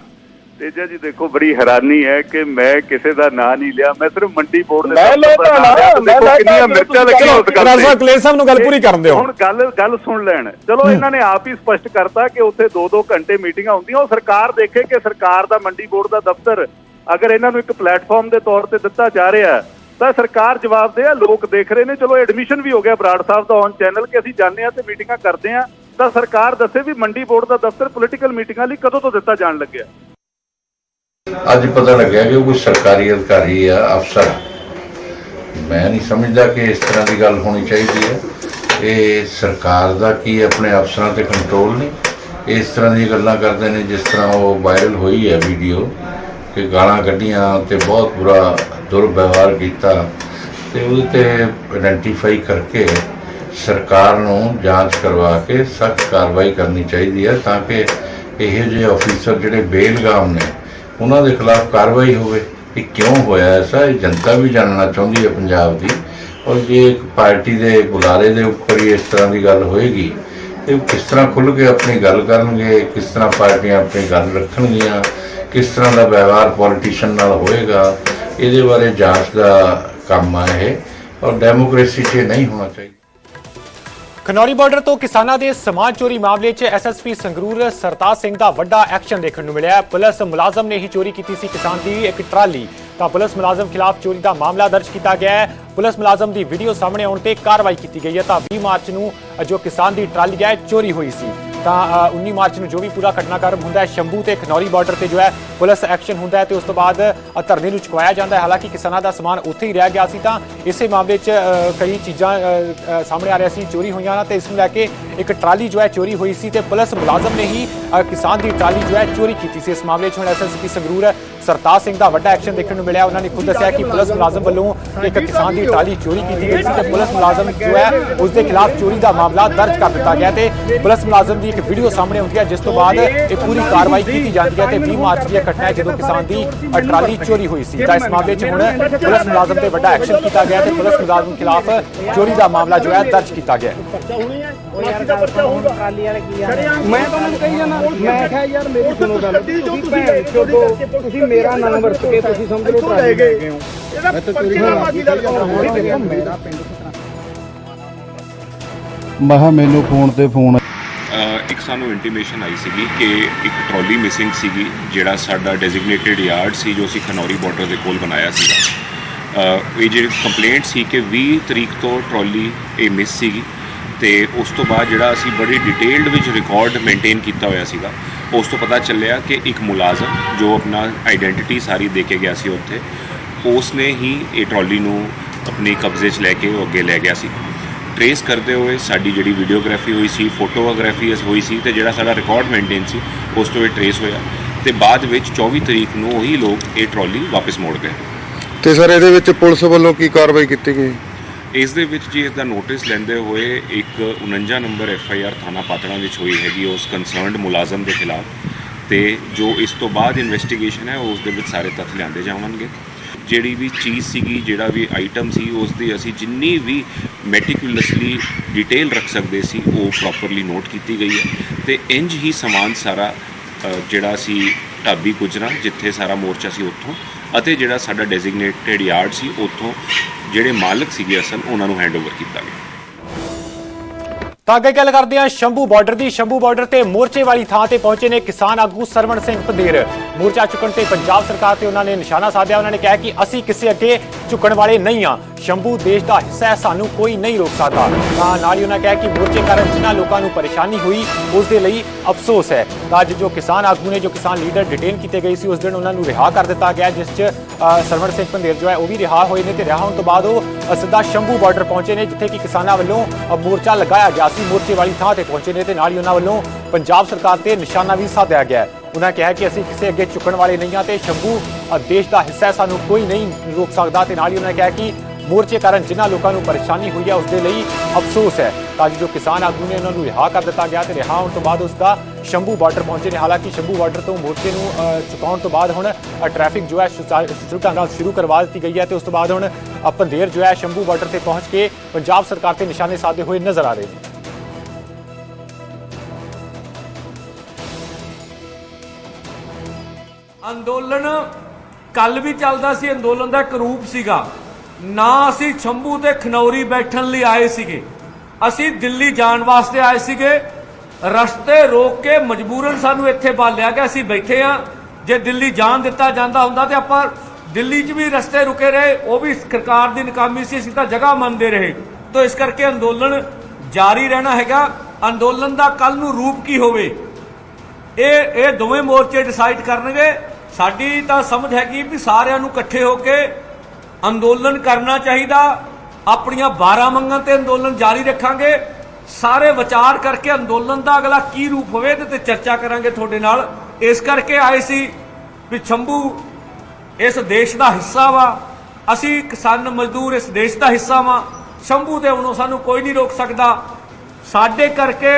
ਤੇਜਾ ਜੀ ਦੇਖੋ ਬੜੀ ਹੈਰਾਨੀ ਹੈ ਕਿ ਮੈਂ ਕਿਸੇ ਦਾ ਨਾਂ ਨਹੀਂ ਲਿਆ ਮੈਂ ਸਿਰਫ ਮੰਡੀ ਬੋਰਡ ਦੇ ਮੈਂ ਲੈ ਦਫ਼ਤਰ ਦਾ ਤਾਂ ਨਾਂ ਦੇਖੋ ਕਿੰਨੀਆਂ ਮਿਰਚਾਂ ਲੱਗੀਆਂ ਉਸ ਗੱਲ ਤੇ। ਸਾਹਿਬ ਕਲੇਰ ਸਾਹਿਬ ਨੂੰ ਗੱਲ ਪੂਰੀ ਕਰਨ ਦਿਓ। ਹੁਣ ਗੱਲ ਗੱਲ ਸੁਣ ਲੈਣ। ਚਲੋ ਇਹਨਾਂ ਨੇ ਆਪ ਹੀ ਸਪਸ਼ਟ ਕਰਤਾ ਕਿ ਉੱਥੇ 2-2 ਘੰਟੇ ਮੀਟਿੰਗਾਂ ਹੁੰਦੀਆਂ। ਉਹ ਸਰਕਾਰ ਦੇਖੇ ਕਿ ਸਰਕਾਰ ਦਾ ਮੰਡੀ ਬੋਰਡ ਦਾ ਦਫ਼ਤਰ ਅਗਰ ਇਹਨਾਂ ਨੂੰ ਇੱਕ ਪਲੇਟਫਾਰਮ ਦੇ ਤੌਰ ਤੇ ਦਿੱਤਾ ਜਾ ਰਿਹਾ ਹੈ, ਤਾਂ ਸਰਕਾਰ ਜਵਾਬ ਦੇ ਆ। ਲੋਕ ਦੇਖ ਰਹੇ ਨੇ। ਚਲੋ ਐਡਮਿਸ਼ਨ ਵੀ ਹੋ ਗਿਆ ਬਰਾੜ ਸਾਹਿਬ ਦਾ ਔਨ ਚੈਨਲ ਕਿ ਅਸੀਂ ਜਾਂਦੇ ਆ ਤੇ ਮੀਟਿੰਗਾਂ ਕਰਦੇ ਆ ਤਾਂ ਸਰਕਾਰ ਦੱਸੇ ਵੀ ਮੰਡੀ ਬੋਰਡ ਦਾ ਦਫ਼ਤਰ ਪੋਲੀਟੀਕਲ ਮੀਟਿੰਗਾਂ ਲਈ ਕਦੋਂ ਤੋਂ ਦਿੱਤਾ ਜਾਣ ਲੱਗਿਆ? ਅੱਜ ਪਤਾ ਲੱਗਿਆ ਕਿ ਉਹ ਕੋਈ ਸਰਕਾਰੀ ਅਧਿਕਾਰੀ ਆ, ਅਫਸਰ। ਮੈਂ ਨਹੀਂ ਸਮਝਦਾ ਕਿ ਇਸ ਤਰ੍ਹਾਂ ਦੀ ਗੱਲ ਹੋਣੀ ਚਾਹੀਦੀ ਹੈ। ਇਹ ਸਰਕਾਰ ਦਾ ਕੀ ਆਪਣੇ ਅਫਸਰਾਂ ਤੇ ਕੰਟਰੋਲ ਨਹੀਂ। ਇਸ ਤਰ੍ਹਾਂ ਦੀਆਂ ਗੱਲਾਂ ਕਰਦੇ ਨੇ, ਜਿਸ ਤਰ੍ਹਾਂ ਉਹ ਵਾਇਰਲ ਹੋਈ ਹੈ ਵੀਡੀਓ ਕਿ ਗਾਲਾਂ ਕੱਢੀਆਂ ਤੇ ਬਹੁਤ ਬੁਰਾ ਦੁਰਵਿਵਹਾਰ ਕੀਤਾ ਤੇ ਉਹਦੇ ਤੇ ਆਇਡੈਂਟੀਫਾਈ ਕਰਕੇ ਸਰਕਾਰ ਨੂੰ ਜਾਂਚ ਕਰਵਾ ਕੇ ਸਖਤ ਕਾਰਵਾਈ ਕਰਨੀ ਚਾਹੀਦੀ ਹੈ ਤਾਂ ਕਿ ਇਹੋ ਜਿਹੇ ਅਫੀਸਰ ਜਿਹੜੇ ਬੇਲਗਾਮ ਨੇ, ਉਹਨਾਂ ਦੇ ਖਿਲਾਫ ਕਾਰਵਾਈ ਹੋਵੇ। ਕਿ ਕਿਉਂ ਹੋਇਆ ਐਸਾ? ਇਹ ਜਨਤਾ ਵੀ ਜਾਣਨਾ ਚਾਹੁੰਦੀ ਹੈ ਪੰਜਾਬ ਦੀ। ਔਰ ਜੇ ਇੱਕ ਪਾਰਟੀ ਦੇ ਬੁਲਾਰੇ ਦੇ ਉੱਪਰ ਹੀ ਇਸ ਤਰ੍ਹਾਂ ਦੀ ਗੱਲ ਹੋਏਗੀ, ਤੇ ਕਿਸ ਤਰ੍ਹਾਂ ਖੁੱਲ੍ਹ ਕੇ ਆਪਣੀ ਗੱਲ ਕਰਨਗੇ, ਕਿਸ ਤਰ੍ਹਾਂ ਪਾਰਟੀਆਂ ਆਪਣੀ ਗੱਲ ਰੱਖਣਗੀਆਂ, ਕਿਸ ਤਰ੍ਹਾਂ ਦਾ ਵਿਵਹਾਰ ਪੋਲੀਟੀਸ਼ੀਅਨ ਨਾਲ ਹੋਏਗਾ, ਇਹਦੇ ਬਾਰੇ ਜਾਂਚ ਦਾ ਕੰਮ ਆ ਇਹ। ਔਰ ਡੈਮੋਕ੍ਰੇਸੀ 'ਚ ਇਹ ਨਹੀਂ ਹੋਣਾ ਚਾਹੀਦਾ। ਖਨੌਰੀ ਬਾਰਡਰ ਤੋਂ ਕਿਸਾਨਾਂ ਦੇ ਸਮਾਨ ਚੋਰੀ ਮਾਮਲੇ 'ਚ ਐਸਐਸਪੀ ਸੰਗਰੂਰ ਸਰਤਾਜ ਸਿੰਘ ਦਾ ਵੱਡਾ ਐਕਸ਼ਨ ਦੇਖਣ ਨੂੰ ਮਿਲਿਆ ਪੁਲਿਸ ਮੁਲਾਜ਼ਮ ਨੇ ਹੀ ਚੋਰੀ ਕੀਤੀ ਸੀ ਕਿਸਾਨ ਦੀ ਇੱਕ ਟਰਾਲੀ। ਤਾਂ ਪੁਲਿਸ ਮੁਲਾਜ਼ਮ ਖਿਲਾਫ ਚੋਰੀ ਦਾ ਮਾਮਲਾ ਦਰਜ ਕੀਤਾ ਗਿਆ ਹੈ। ਪੁਲਿਸ ਮੁਲਾਜ਼ਮ ਦੀ ਵੀਡੀਓ ਸਾਹਮਣੇ ਆਉਣ ਤੇ ਕਾਰਵਾਈ ਕੀਤੀ ਗਈ ਹੈ। ਤਾਂ 20 ਮਾਰਚ ਨੂੰ ਜੋ ਕਿਸਾਨ ਦੀ ਟਰਾਲੀ ਹੈ, ਚੋਰੀ ਹੋਈ ਸੀ। ਤਾਂ ਅ, 19 ਮਾਰਚ ਨੂੰ ਜੋ ਵੀ ਪੂਰਾ ਘਟਨਾਕ੍ਰਮ ਹੁੰਦਾ ਹੈ ਸ਼ੰਭੂ ਤੇ ਖਨੌਰੀ ਬਾਰਡਰ ਤੇ ਜੋ ਹੈ ਪੁਲਿਸ ਐਕਸ਼ਨ ਹੁੰਦਾ ਹੈ ਤੇ ਉਸ ਤੋਂ ਬਾਅਦ ਧਰਨੇ ਨੂੰ ਚੁਕਵਾਇਆ ਜਾਂਦਾ ਹੈ। ਹਾਲਾਂਕਿ ਕਿਸਾਨਾਂ ਦਾ ਸਮਾਨ ਉੱਥੇ ਹੀ ਰਹਿ ਗਿਆ ਸੀ ਤਾਂ ਇਸੇ ਮਾਮਲੇ 'ਚ ਕਈ ਚੀਜ਼ਾਂ ਸਾਹਮਣੇ ਆ ਰਹੀਆਂ ਸੀ ਚੋਰੀ ਹੋਈਆਂ ਨਾ ਤੇ ਇਸ ਨੂੰ ਲੈ ਕੇ ਇੱਕ ਟਰਾਲੀ ਜੋ ਹੈ ਚੋਰੀ ਹੋਈ ਸੀ ਤੇ ਪੁਲਿਸ ਮੁਲਾਜ਼ਮ ਨੇ ਹੀ ਕਿਸਾਨ ਦੀ ਟਰਾਲੀ ਜੋ ਹੈ ਚੋਰੀ ਕੀਤੀ ਸੀ। ਇਸ ਮਾਮਲੇ 'ਚ ਹੁਣ ਐਸਐਸਪੀ ਸੰਗਰੂਰ ਸਰਤਾਜ ਸਿੰਘ ਦਾ ਵੱਡਾ ਐਕਸ਼ਨ ਦੇਖਣ ਨੂੰ ਮਿਲਿਆ। ਉਹਨਾਂ ਨੇ ਖੁਦ ਦੱਸਿਆ ਕਿ ਪੁਲਿਸ ਮੁਲਾਜ਼ਮ ਵੱਲੋਂ ਇੱਕ ਕਿਸਾਨ ਦੀ ਟਰਾਲੀ ਚੋਰੀ ਕੀਤੀ ਗਈ ਸੀ ਤੇ ਪੁਲਿਸ ਮੁਲਾਜ਼ਮ ਜੋ ਹੈ ਉਸ ਦੇ ਖਿਲਾਫ ਚੋਰੀ ਦਾ ਮਾਮਲਾ ਦਰਜ ਕਰ ਦਿੱਤਾ ਗਿਆ ਤੇ ਪੁਲਿਸ ਮੁਲਾਜ਼ਮ ਦੀ ਇੱਕ ਵੀਡੀਓ ਸਾਹਮਣੇ ਆਉਂਦੀ ਹੈ ਜਿਸ ਤੋਂ ਬਾਅਦ ਇਹ ਪੂਰੀ ਕਾਰਵਾਈ ਕੀਤੀ ਜਾਂਦੀ ਹੈ ਤੇ 20 ਮਾਰਚ ਦੀ ਘਟਨਾ ਹੈ ਜਦੋਂ ਕਿਸਾਨ ਦੀ ਟਰਾਲੀ ਚੋਰੀ ਹੋਈ ਸੀ। ਤਾਂ ਇਸ ਮਾਮਲੇ 'ਚ ਹੁਣ ਪੁਲਿਸ ਮੁਲਾਜ਼ਮ ਤੇ ਵੱਡਾ ਐਕਸ਼ਨ ਕੀਤਾ ਗਿਆ ਤੇ ਪੁਲਿਸ ਮੁਲਾਜ਼ਮ ਖਿਲਾਫ ਚੋਰੀ ਦਾ ਮਾਮਲਾ ਜੋ ਹੈ ਦਰਜ ਕੀਤਾ ਗਿਆ ਹੈ। ਮੈਂ ਤੁਹਾਨੂੰ ਕਹੀ ਜਾਣਾ ਮੈਂ ਕਿਹਾ ਯਾਰ ਮੇਰੀ ਸੁਣੋ ਗੱਲ। ਤੁਸੀਂ ਮੇਰਾ ਨਾਮ ਵਰਤ ਕੇ ਤੁਸੀਂ ਸਮਝ ਲਓ ਟਰਾਲੀ ਲੈ ਗਏ। ਹੋ। ਮੈਂ ਤਾਂ ਚੋਰੀ ਹੋਣਾ ਮੇਰਾ ਪਿੰਡ ਮਹਾ ਮੈਨੂੰ ਫੋਨ ਤੇ ਫੋਨ ਇੱਕ ਸਾਨੂੰ ਇੰਟੀਮੇਸ਼ਨ ਆਈ ਸੀਗੀ ਕਿ ਇੱਕ ਟਰਾਲੀ ਮਿਸਿੰਗ ਸੀਗੀ, ਜਿਹੜਾ ਸਾਡਾ ਡੈਜ਼ਿਗਨੇਟਿਡ ਯਾਰਡ ਸੀ, ਜੋ ਅਸੀਂ ਖਨੌਰੀ ਬਾਰਡਰ ਦੇ ਕੋਲ ਬਣਾਇਆ ਸੀਗਾ। ਇਹ ਜਿਹੜੀ ਕੰਪਲੇਂਟ ਸੀ ਕਿ 20 ਤਰੀਕ ਤੋਂ ਟਰਾਲੀ ਇਹ ਮਿਸ ਸੀਗੀ ਤੇ ਉਸ ਤੋਂ ਬਾਅਦ ਜਿਹੜਾ ਅਸੀਂ ਬੜੀ ਡਿਟੇਲਡ ਵਿੱਚ ਰਿਕਾਰਡ ਮੇਨਟੇਨ ਕੀਤਾ ਹੋਇਆ ਸੀਗਾ, ਉਸ ਤੋਂ ਪਤਾ ਚੱਲਿਆ ਕਿ ਇੱਕ ਮੁਲਾਜ਼ਮ ਜੋ ਆਪਣਾ ਆਈਡੈਂਟੀਟੀ ਸਾਰੀ ਦੇ ਕੇ ਗਿਆ ਸੀ ਉੱਥੇ ਉਸ ਨੇ ਹੀ ਇਹ ਟਰਾਲੀ ਨੂੰ ਆਪਣੇ ਕਬਜ਼ੇ 'ਚ ਲੈ ਕੇ ਉਹ ਅੱਗੇ ਲੈ ਗਿਆ ਸੀ। ਟਰੇਸ ਕਰਦੇ ਹੋਏ ਸਾਡੀ ਜਿਹੜੀ ਵੀਡੀਓਗ੍ਰਾਫੀ ਹੋਈ ਸੀ ਫੋਟੋਗ੍ਰਾਫੀ ਹੋਈ ਸੀ ਤੇ ਜਿਹੜਾ ਸਾਡਾ ਰਿਕਾਰਡ ਮੇਨਟੇਨ ਸੀ ਉਸ ਤੋਂ ਇਹ ਟਰੇਸ ਹੋਇਆ। ਤੇ ਬਾਅਦ ਵਿੱਚ 24 ਤਰੀਕ ਨੂੰ ਉਹੀ ਲੋਕ ਇਹ ਟਰਾਲੀ ਵਾਪਸ ਮੋੜ ਗਏ। ਤੇ ਸਰ ਇਹਦੇ ਵਿੱਚ ਪੁਲਿਸ ਵੱਲੋਂ ਕੀ ਕਾਰਵਾਈ ਕੀਤੀ ਗਈ? ਇਸ ਦੇ ਵਿੱਚ ਜੀ ਇਸ ਦਾ ਨੋਟਿਸ ਲੈਂਦੇ ਹੋਏ ਇੱਕ 49 ਨੰਬਰ ਐਫ ਆਈ ਆਰ ਥਾਣਾ ਪਾਤੜਾ ਵਿੱਚ ਹੋਈ ਹੈਗੀ ਉਸ ਕੰਸਰਨਡ ਮੁਲਾਜ਼ਮ ਦੇ ਖਿਲਾਫ। ਤੇ ਜੋ ਇਸ ਤੋਂ ਬਾਅਦ ਇਨਵੈਸਟੀਗੇਸ਼ਨ ਹੈ ਉਸ ਦੇ ਵਿੱਚ ਸਾਰੇ ਤੱਥ ਲਿਆਂਦੇ ਜਾਣਗੇ। ਜਿਹੜੀ ਵੀ ਚੀਜ਼ ਸੀਗੀ ਜਿਹੜਾ ਵੀ ਆਈਟਮ ਸੀ ਉਸ ਦੀ ਅਸੀਂ ਜਿੰਨੀ ਵੀ ਮੈਟੀਕੂਲਸਲੀ ਡਿਟੇਲ ਰੱਖ ਸਕਦੇ ਸੀ, ਉਹ ਪ੍ਰੋਪਰਲੀ ਨੋਟ ਕੀਤੀ ਗਈ ਹੈ। ਤੇ ਇੰਜ ਹੀ ਸਮਾਨ ਸਾਰਾ ਜਿਹੜਾ ਸੀ ਢਾਬੀ ਗੁਜਰਾ, ਜਿੱਥੇ ਸਾਰਾ ਮੋਰਚਾ ਸੀ ਉੱਥੋਂ, ਅਤੇ ਜਿਹੜਾ ਸਾਡਾ ਡੈਜ਼ਿਗਨੇਟਿਡ ਯਾਰਡ ਸੀ, ਉੱਥੋਂ ਜਿਹੜੇ ਮਾਲਕ ਸੀਗੇ ਅਸਲ, ਉਹਨਾਂ ਨੂੰ ਹੈਂਡਓਵਰ ਕੀਤਾ ਗਿਆ। ਤਾਂ ਅੱਗੇ ਗੱਲ ਕਰਦੇ ਹਾਂ ਸ਼ੰਭੂ ਬਾਰਡਰ ਦੀ। ਸ਼ੰਭੂ ਬਾਰਡਰ ਤੇ ਮੋਰਚੇ ਵਾਲੀ ਥਾਂ ਤੇ ਪਹੁੰਚੇ ਨੇ ਕਿਸਾਨ ਆਗੂ ਸਰਵਣ ਸਿੰਘ ਪੰਦੇਰ ਮੋਰਚਾ ਚੁੱਕਣ ਤੇ ਪੰਜਾਬ ਸਰਕਾਰ ਤੇ ਉਹਨਾਂ ਨੇ ਨਿਸ਼ਾਨਾ ਸਾਧਿਆ। ਉਹਨਾਂ ਨੇ ਕਿਹਾ ਕਿ ਅਸੀਂ ਕਿਸੇ ਅੱਗੇ ਝੁਕਣ ਵਾਲੇ ਨਹੀਂ ਆ ਸ਼ੰਭੂ ਦੇਸ਼ ਦਾ ਹਿੱਸਾ ਹੈ ਸਾਨੂੰ ਕੋਈ ਨਹੀਂ ਰੋਕ ਸਕਦਾ। ਤਾਂ ਨਾਲ ਹੀ ਉਹਨਾਂ ਕਿਹਾ ਕਿ ਮੋਰਚੇ ਕਾਰਨ ਜਿਨ੍ਹਾਂ ਲੋਕਾਂ ਨੂੰ ਪਰੇਸ਼ਾਨੀ ਹੋਈ ਉਸ ਦੇ ਲਈ ਅਫਸੋਸ ਹੈ। ਤਾਂ ਅੱਜ ਜੋ ਕਿਸਾਨ ਆਗੂ ਨੇ ਜੋ ਕਿਸਾਨ ਲੀਡਰ ਡਿਟੇਨ ਕੀਤੇ ਗਏ ਸੀ ਉਸ ਦਿਨ ਉਹਨਾਂ ਨੂੰ ਰਿਹਾ ਕਰ ਦਿੱਤਾ ਗਿਆ ਜਿਸ 'ਚ ਅ, ਸਰਵਣ ਸਿੰਘ ਪੰਦੇਰ ਜੋ ਹੈ ਉਹ ਵੀ ਰਿਹਾ ਹੋਏ ਨੇ ਤੇ ਰਿਹਾ ਹੋਣ ਤੋਂ ਬਾਅਦ ਉਹ ਸਿੱਧਾ ਸ਼ੰਭੂ ਬਾਰਡਰ ਪਹੁੰਚੇ ਨੇ ਜਿੱਥੇ ਕਿ ਕਿਸਾਨਾਂ ਵੱਲੋਂ ਮੋਰਚਾ ਲਗਾਇਆ ਗਿਆ ਸੀ ਮੋਰਚੇ ਵਾਲੀ ਥਾਂ ਤੇ ਪਹੁੰਚੇ ਨੇ ਤੇ ਨਾਲ ਹੀ ਉਹਨਾਂ ਵੱਲੋਂ ਪੰਜਾਬ ਸਰਕਾਰ ਤੇ ਨਿਸ਼ਾਨਾ ਵੀ ਸਾਧਿਆ ਗਿਆ ਹੈ। ਉਹਨਾਂ ਕਿਹਾ ਕਿ ਅਸੀਂ ਕਿਸੇ ਅੱਗੇ ਝੁਕਣ ਵਾਲੇ ਨਹੀਂ ਹਾਂ ਤੇ ਸ਼ੰਭੂ ਦੇਸ਼ ਦਾ ਹਿੱਸਾ ਹੈ ਸਾਨੂੰ ਕੋਈ ਨਹੀਂ ਰੋਕ ਸਕਦਾ। ਤੇ ਨਾਲ ਹੀ ਉਹਨਾਂ ਕਿਹਾ ਕਿ ਮੋਰਚੇ ਕਾਰਨ ਜਿਨ੍ਹਾਂ ਲੋਕਾਂ ਨੂੰ ਪਰੇਸ਼ਾਨੀ ਹੋਈ ਹੈ ਉਸ ਦੇ ਲਈ ਅਫਸੋਸ ਹੈ। ਤਾਂ ਅੱਜ ਜੋ ਕਿਸਾਨ ਆਗੂ ਨੇ ਉਹਨਾਂ ਨੂੰ ਰਿਹਾ ਕਰ ਦਿੱਤਾ ਗਿਆ ਤੇ ਰਿਹਾ ਹੋਣ ਤੋਂ ਬਾਅਦ ਉਸ ਦਾ ਸ਼ੰਭੂ ਬਾਰਡਰ ਪਹੁੰਚੇ ਨੇ। ਹਾਲਾਂਕਿ ਸ਼ੰਭੂ ਬਾਰਡਰ ਤੋਂ ਮੋਰਚੇ ਨੂੰ ਚੁਕਾਉਣ ਤੋਂ ਬਾਅਦ ਹੁਣ ਅ, ਟ੍ਰੈਫਿਕ ਜੋ ਹੈ ਸੁਚਾਰੂ ਸੁਚਾਰੂ ਨਾਲ ਸ਼ੁਰੂ ਕਰਵਾ ਦਿੱਤੀ ਗਈ ਹੈ ਤੇ ਉਸ ਤੋਂ ਬਾਅਦ ਹੁਣ ਅ, ਪੰਧੇਰ ਜੋ ਹੈ ਸ਼ੰਭੂ ਬਾਰਡਰ ਤੇ ਪਹੁੰਚ ਕੇ ਪੰਜਾਬ ਸਰਕਾਰ ਤੇ ਨਿਸ਼ਾਨੇ ਸਾਧੇ ਹੋਏ ਨਜ਼ਰ ਆ ਰਹੇ ਨੇ। ਅੰਦੋਲਨ ਕੱਲ ਵੀ ਚੱਲਦਾ ਸੀ, ਅੰਦੋਲਨ ਦਾ ਇੱਕ ਰੂਪ ਸੀਗਾ। ਨਾ ਅਸੀਂ ਸ਼ੰਭੂ ਤੇ ਖਨੌਰੀ ਬੈਠਣ ਲਈ ਆਏ ਸੀਗੇ। ਅਸੀਂ ਦਿੱਲੀ ਜਾਣ ਵਾਸਤੇ ਆਏ ਸੀਗੇ। ਰਸਤੇ ਰੋਕ ਕੇ ਮਜਬੂਰਨ ਸਾਨੂੰ ਇੱਥੇ ਬਾਲਿਆ ਗਿਆ ਅਸੀਂ ਬੈਠੇ ਆ। ਜੇ ਦਿੱਲੀ ਜਾਣ ਦਿੱਤਾ ਜਾਂਦਾ ਹੁੰਦਾ ਤੇ ਆਪਾਂ ਦਿੱਲੀ 'ਚ ਵੀ ਰਸਤੇ ਰੁਕੇ ਰਹੇ, ਉਹ ਵੀ ਸਰਕਾਰ ਦੀ ਨਕਾਮੀ ਸੀ, ਅਸੀਂ ਤਾਂ ਜਗ੍ਹਾ ਮੰਨਦੇ ਰਹੇ। ਤਾਂ ਇਸ ਕਰਕੇ ਅੰਦੋਲਨ ਜਾਰੀ ਰਹਿਣਾ ਹੈਗਾ। ਅੰਦੋਲਨ ਦਾ ਕੱਲ ਨੂੰ ਰੂਪ ਕੀ ਹੋਵੇ? ਇਹ ਇਹ ਦੋਵੇਂ ਮੋਰਚੇ ਡਿਸਾਈਡ ਕਰਨਗੇ। ਸਾਡੀ ਤਾਂ ਸਮਝ ਹੈਗੀ ਵੀ ਸਾਰਿਆਂ ਨੂੰ ਇਕੱਠੇ ਹੋ ਕੇ ਅੰਦੋਲਨ ਕਰਨਾ ਚਾਹੀਦਾ। ਆਪਣੀਆਂ 12 ਮੰਗਾਂ ਤੇ ਅੰਦੋਲਨ ਜਾਰੀ ਰੱਖਾਂਗੇ। ਸਾਰੇ ਵਿਚਾਰ ਕਰਕੇ ਅੰਦੋਲਨ ਦਾ ਅਗਲਾ ਕੀ ਰੂਪ ਹੋਵੇ ਇਹਦੇ ਤੇ ਚਰਚਾ ਕਰਾਂਗੇ ਤੁਹਾਡੇ ਨਾਲ। ਇਸ ਕਰਕੇ ਆਏ ਸੀ ਵੀ ਸ਼ੰਭੂ, ਇਸ ਦੇਸ਼ ਦਾ ਹਿੱਸਾ ਵਾ। ਅਸੀਂ ਕਿਸਾਨ ਮਜ਼ਦੂਰ ਇਸ ਦੇਸ਼ ਦਾ ਹਿੱਸਾ ਵਾ। ਸ਼ੰਭੂ ਦੇ ਆਉਣੋਂ ਸਾਨੂੰ ਕੋਈ ਨਹੀਂ ਰੋਕ ਸਕਦਾ। ਸਾਡੇ ਕਰਕੇ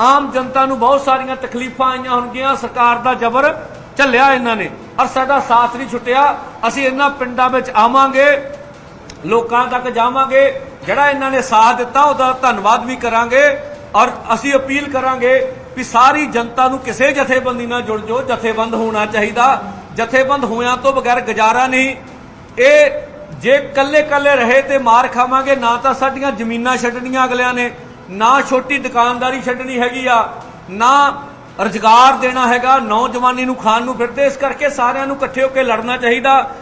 ਆਮ ਜਨਤਾ ਨੂੰ ਬਹੁਤ ਸਾਰੀਆਂ ਤਕਲੀਫਾਂ ਆਈਆਂ ਹੋਣਗੀਆਂ। ਸਰਕਾਰ ਦਾ ਜ਼ਬਰ ਝੱਲਿਆ ਇਹਨਾਂ ਨੇ। ਔਰ ਸਾਡਾ ਸਾਥ ਨਹੀਂ ਛੁੱਟਿਆ। ਅਸੀਂ ਇਹਨਾਂ ਪਿੰਡਾਂ ਵਿੱਚ ਆਵਾਂਗੇ, ਲੋਕਾਂ ਤੱਕ ਜਾਵਾਂਗੇ। ਜਿਹੜਾ ਇਹਨਾਂ ਨੇ ਸਾਥ ਦਿੱਤਾ, ਉਹਦਾ ਧੰਨਵਾਦ ਵੀ ਕਰਾਂਗੇ। ਔਰ ਅਸੀਂ ਅਪੀਲ ਕਰਾਂਗੇ ਵੀ ਸਾਰੀ ਜਨਤਾ ਨੂੰ ਕਿਸੇ ਜਥੇਬੰਦੀ ਨਾਲ ਜੁੜ ਜਾਓ। ਜਥੇਬੰਦ ਹੋਣਾ ਚਾਹੀਦਾ। ਜਥੇਬੰਦ ਹੋਇਆਂ ਤੋਂ ਬਗੈਰ ਗੁਜ਼ਾਰਾ ਨਹੀਂ। ਇਹ ਜੇ ਕੱਲੇ ਕੱਲੇ ਰਹੇ ਤੇ ਮਾਰ ਖਾਵਾਂਗੇ, ਨਾ ਤਾਂ ਸਾਡੀਆਂ ਜ਼ਮੀਨਾਂ ਛੱਡਣੀਆਂ ਅਗਲਿਆਂ ਨੇ। ਨਾ ਛੋਟੀ ਦੁਕਾਨਦਾਰੀ ਛੱਡਣੀ ਹੈਗੀ ਆ। ਨਾ ਰੁਜ਼ਗਾਰ ਦੇਣਾ ਹੈਗਾ, ਨੌਜਵਾਨੀ ਨੂੰ ਖਾਣ ਨੂੰ ਫਿਰਦੇ, ਇਸ ਕਰਕੇ ਸਾਰਿਆਂ ਨੂੰ ਇਕੱਠੇ ਹੋ ਕੇ ਲੜਨਾ ਚਾਹੀਦਾ।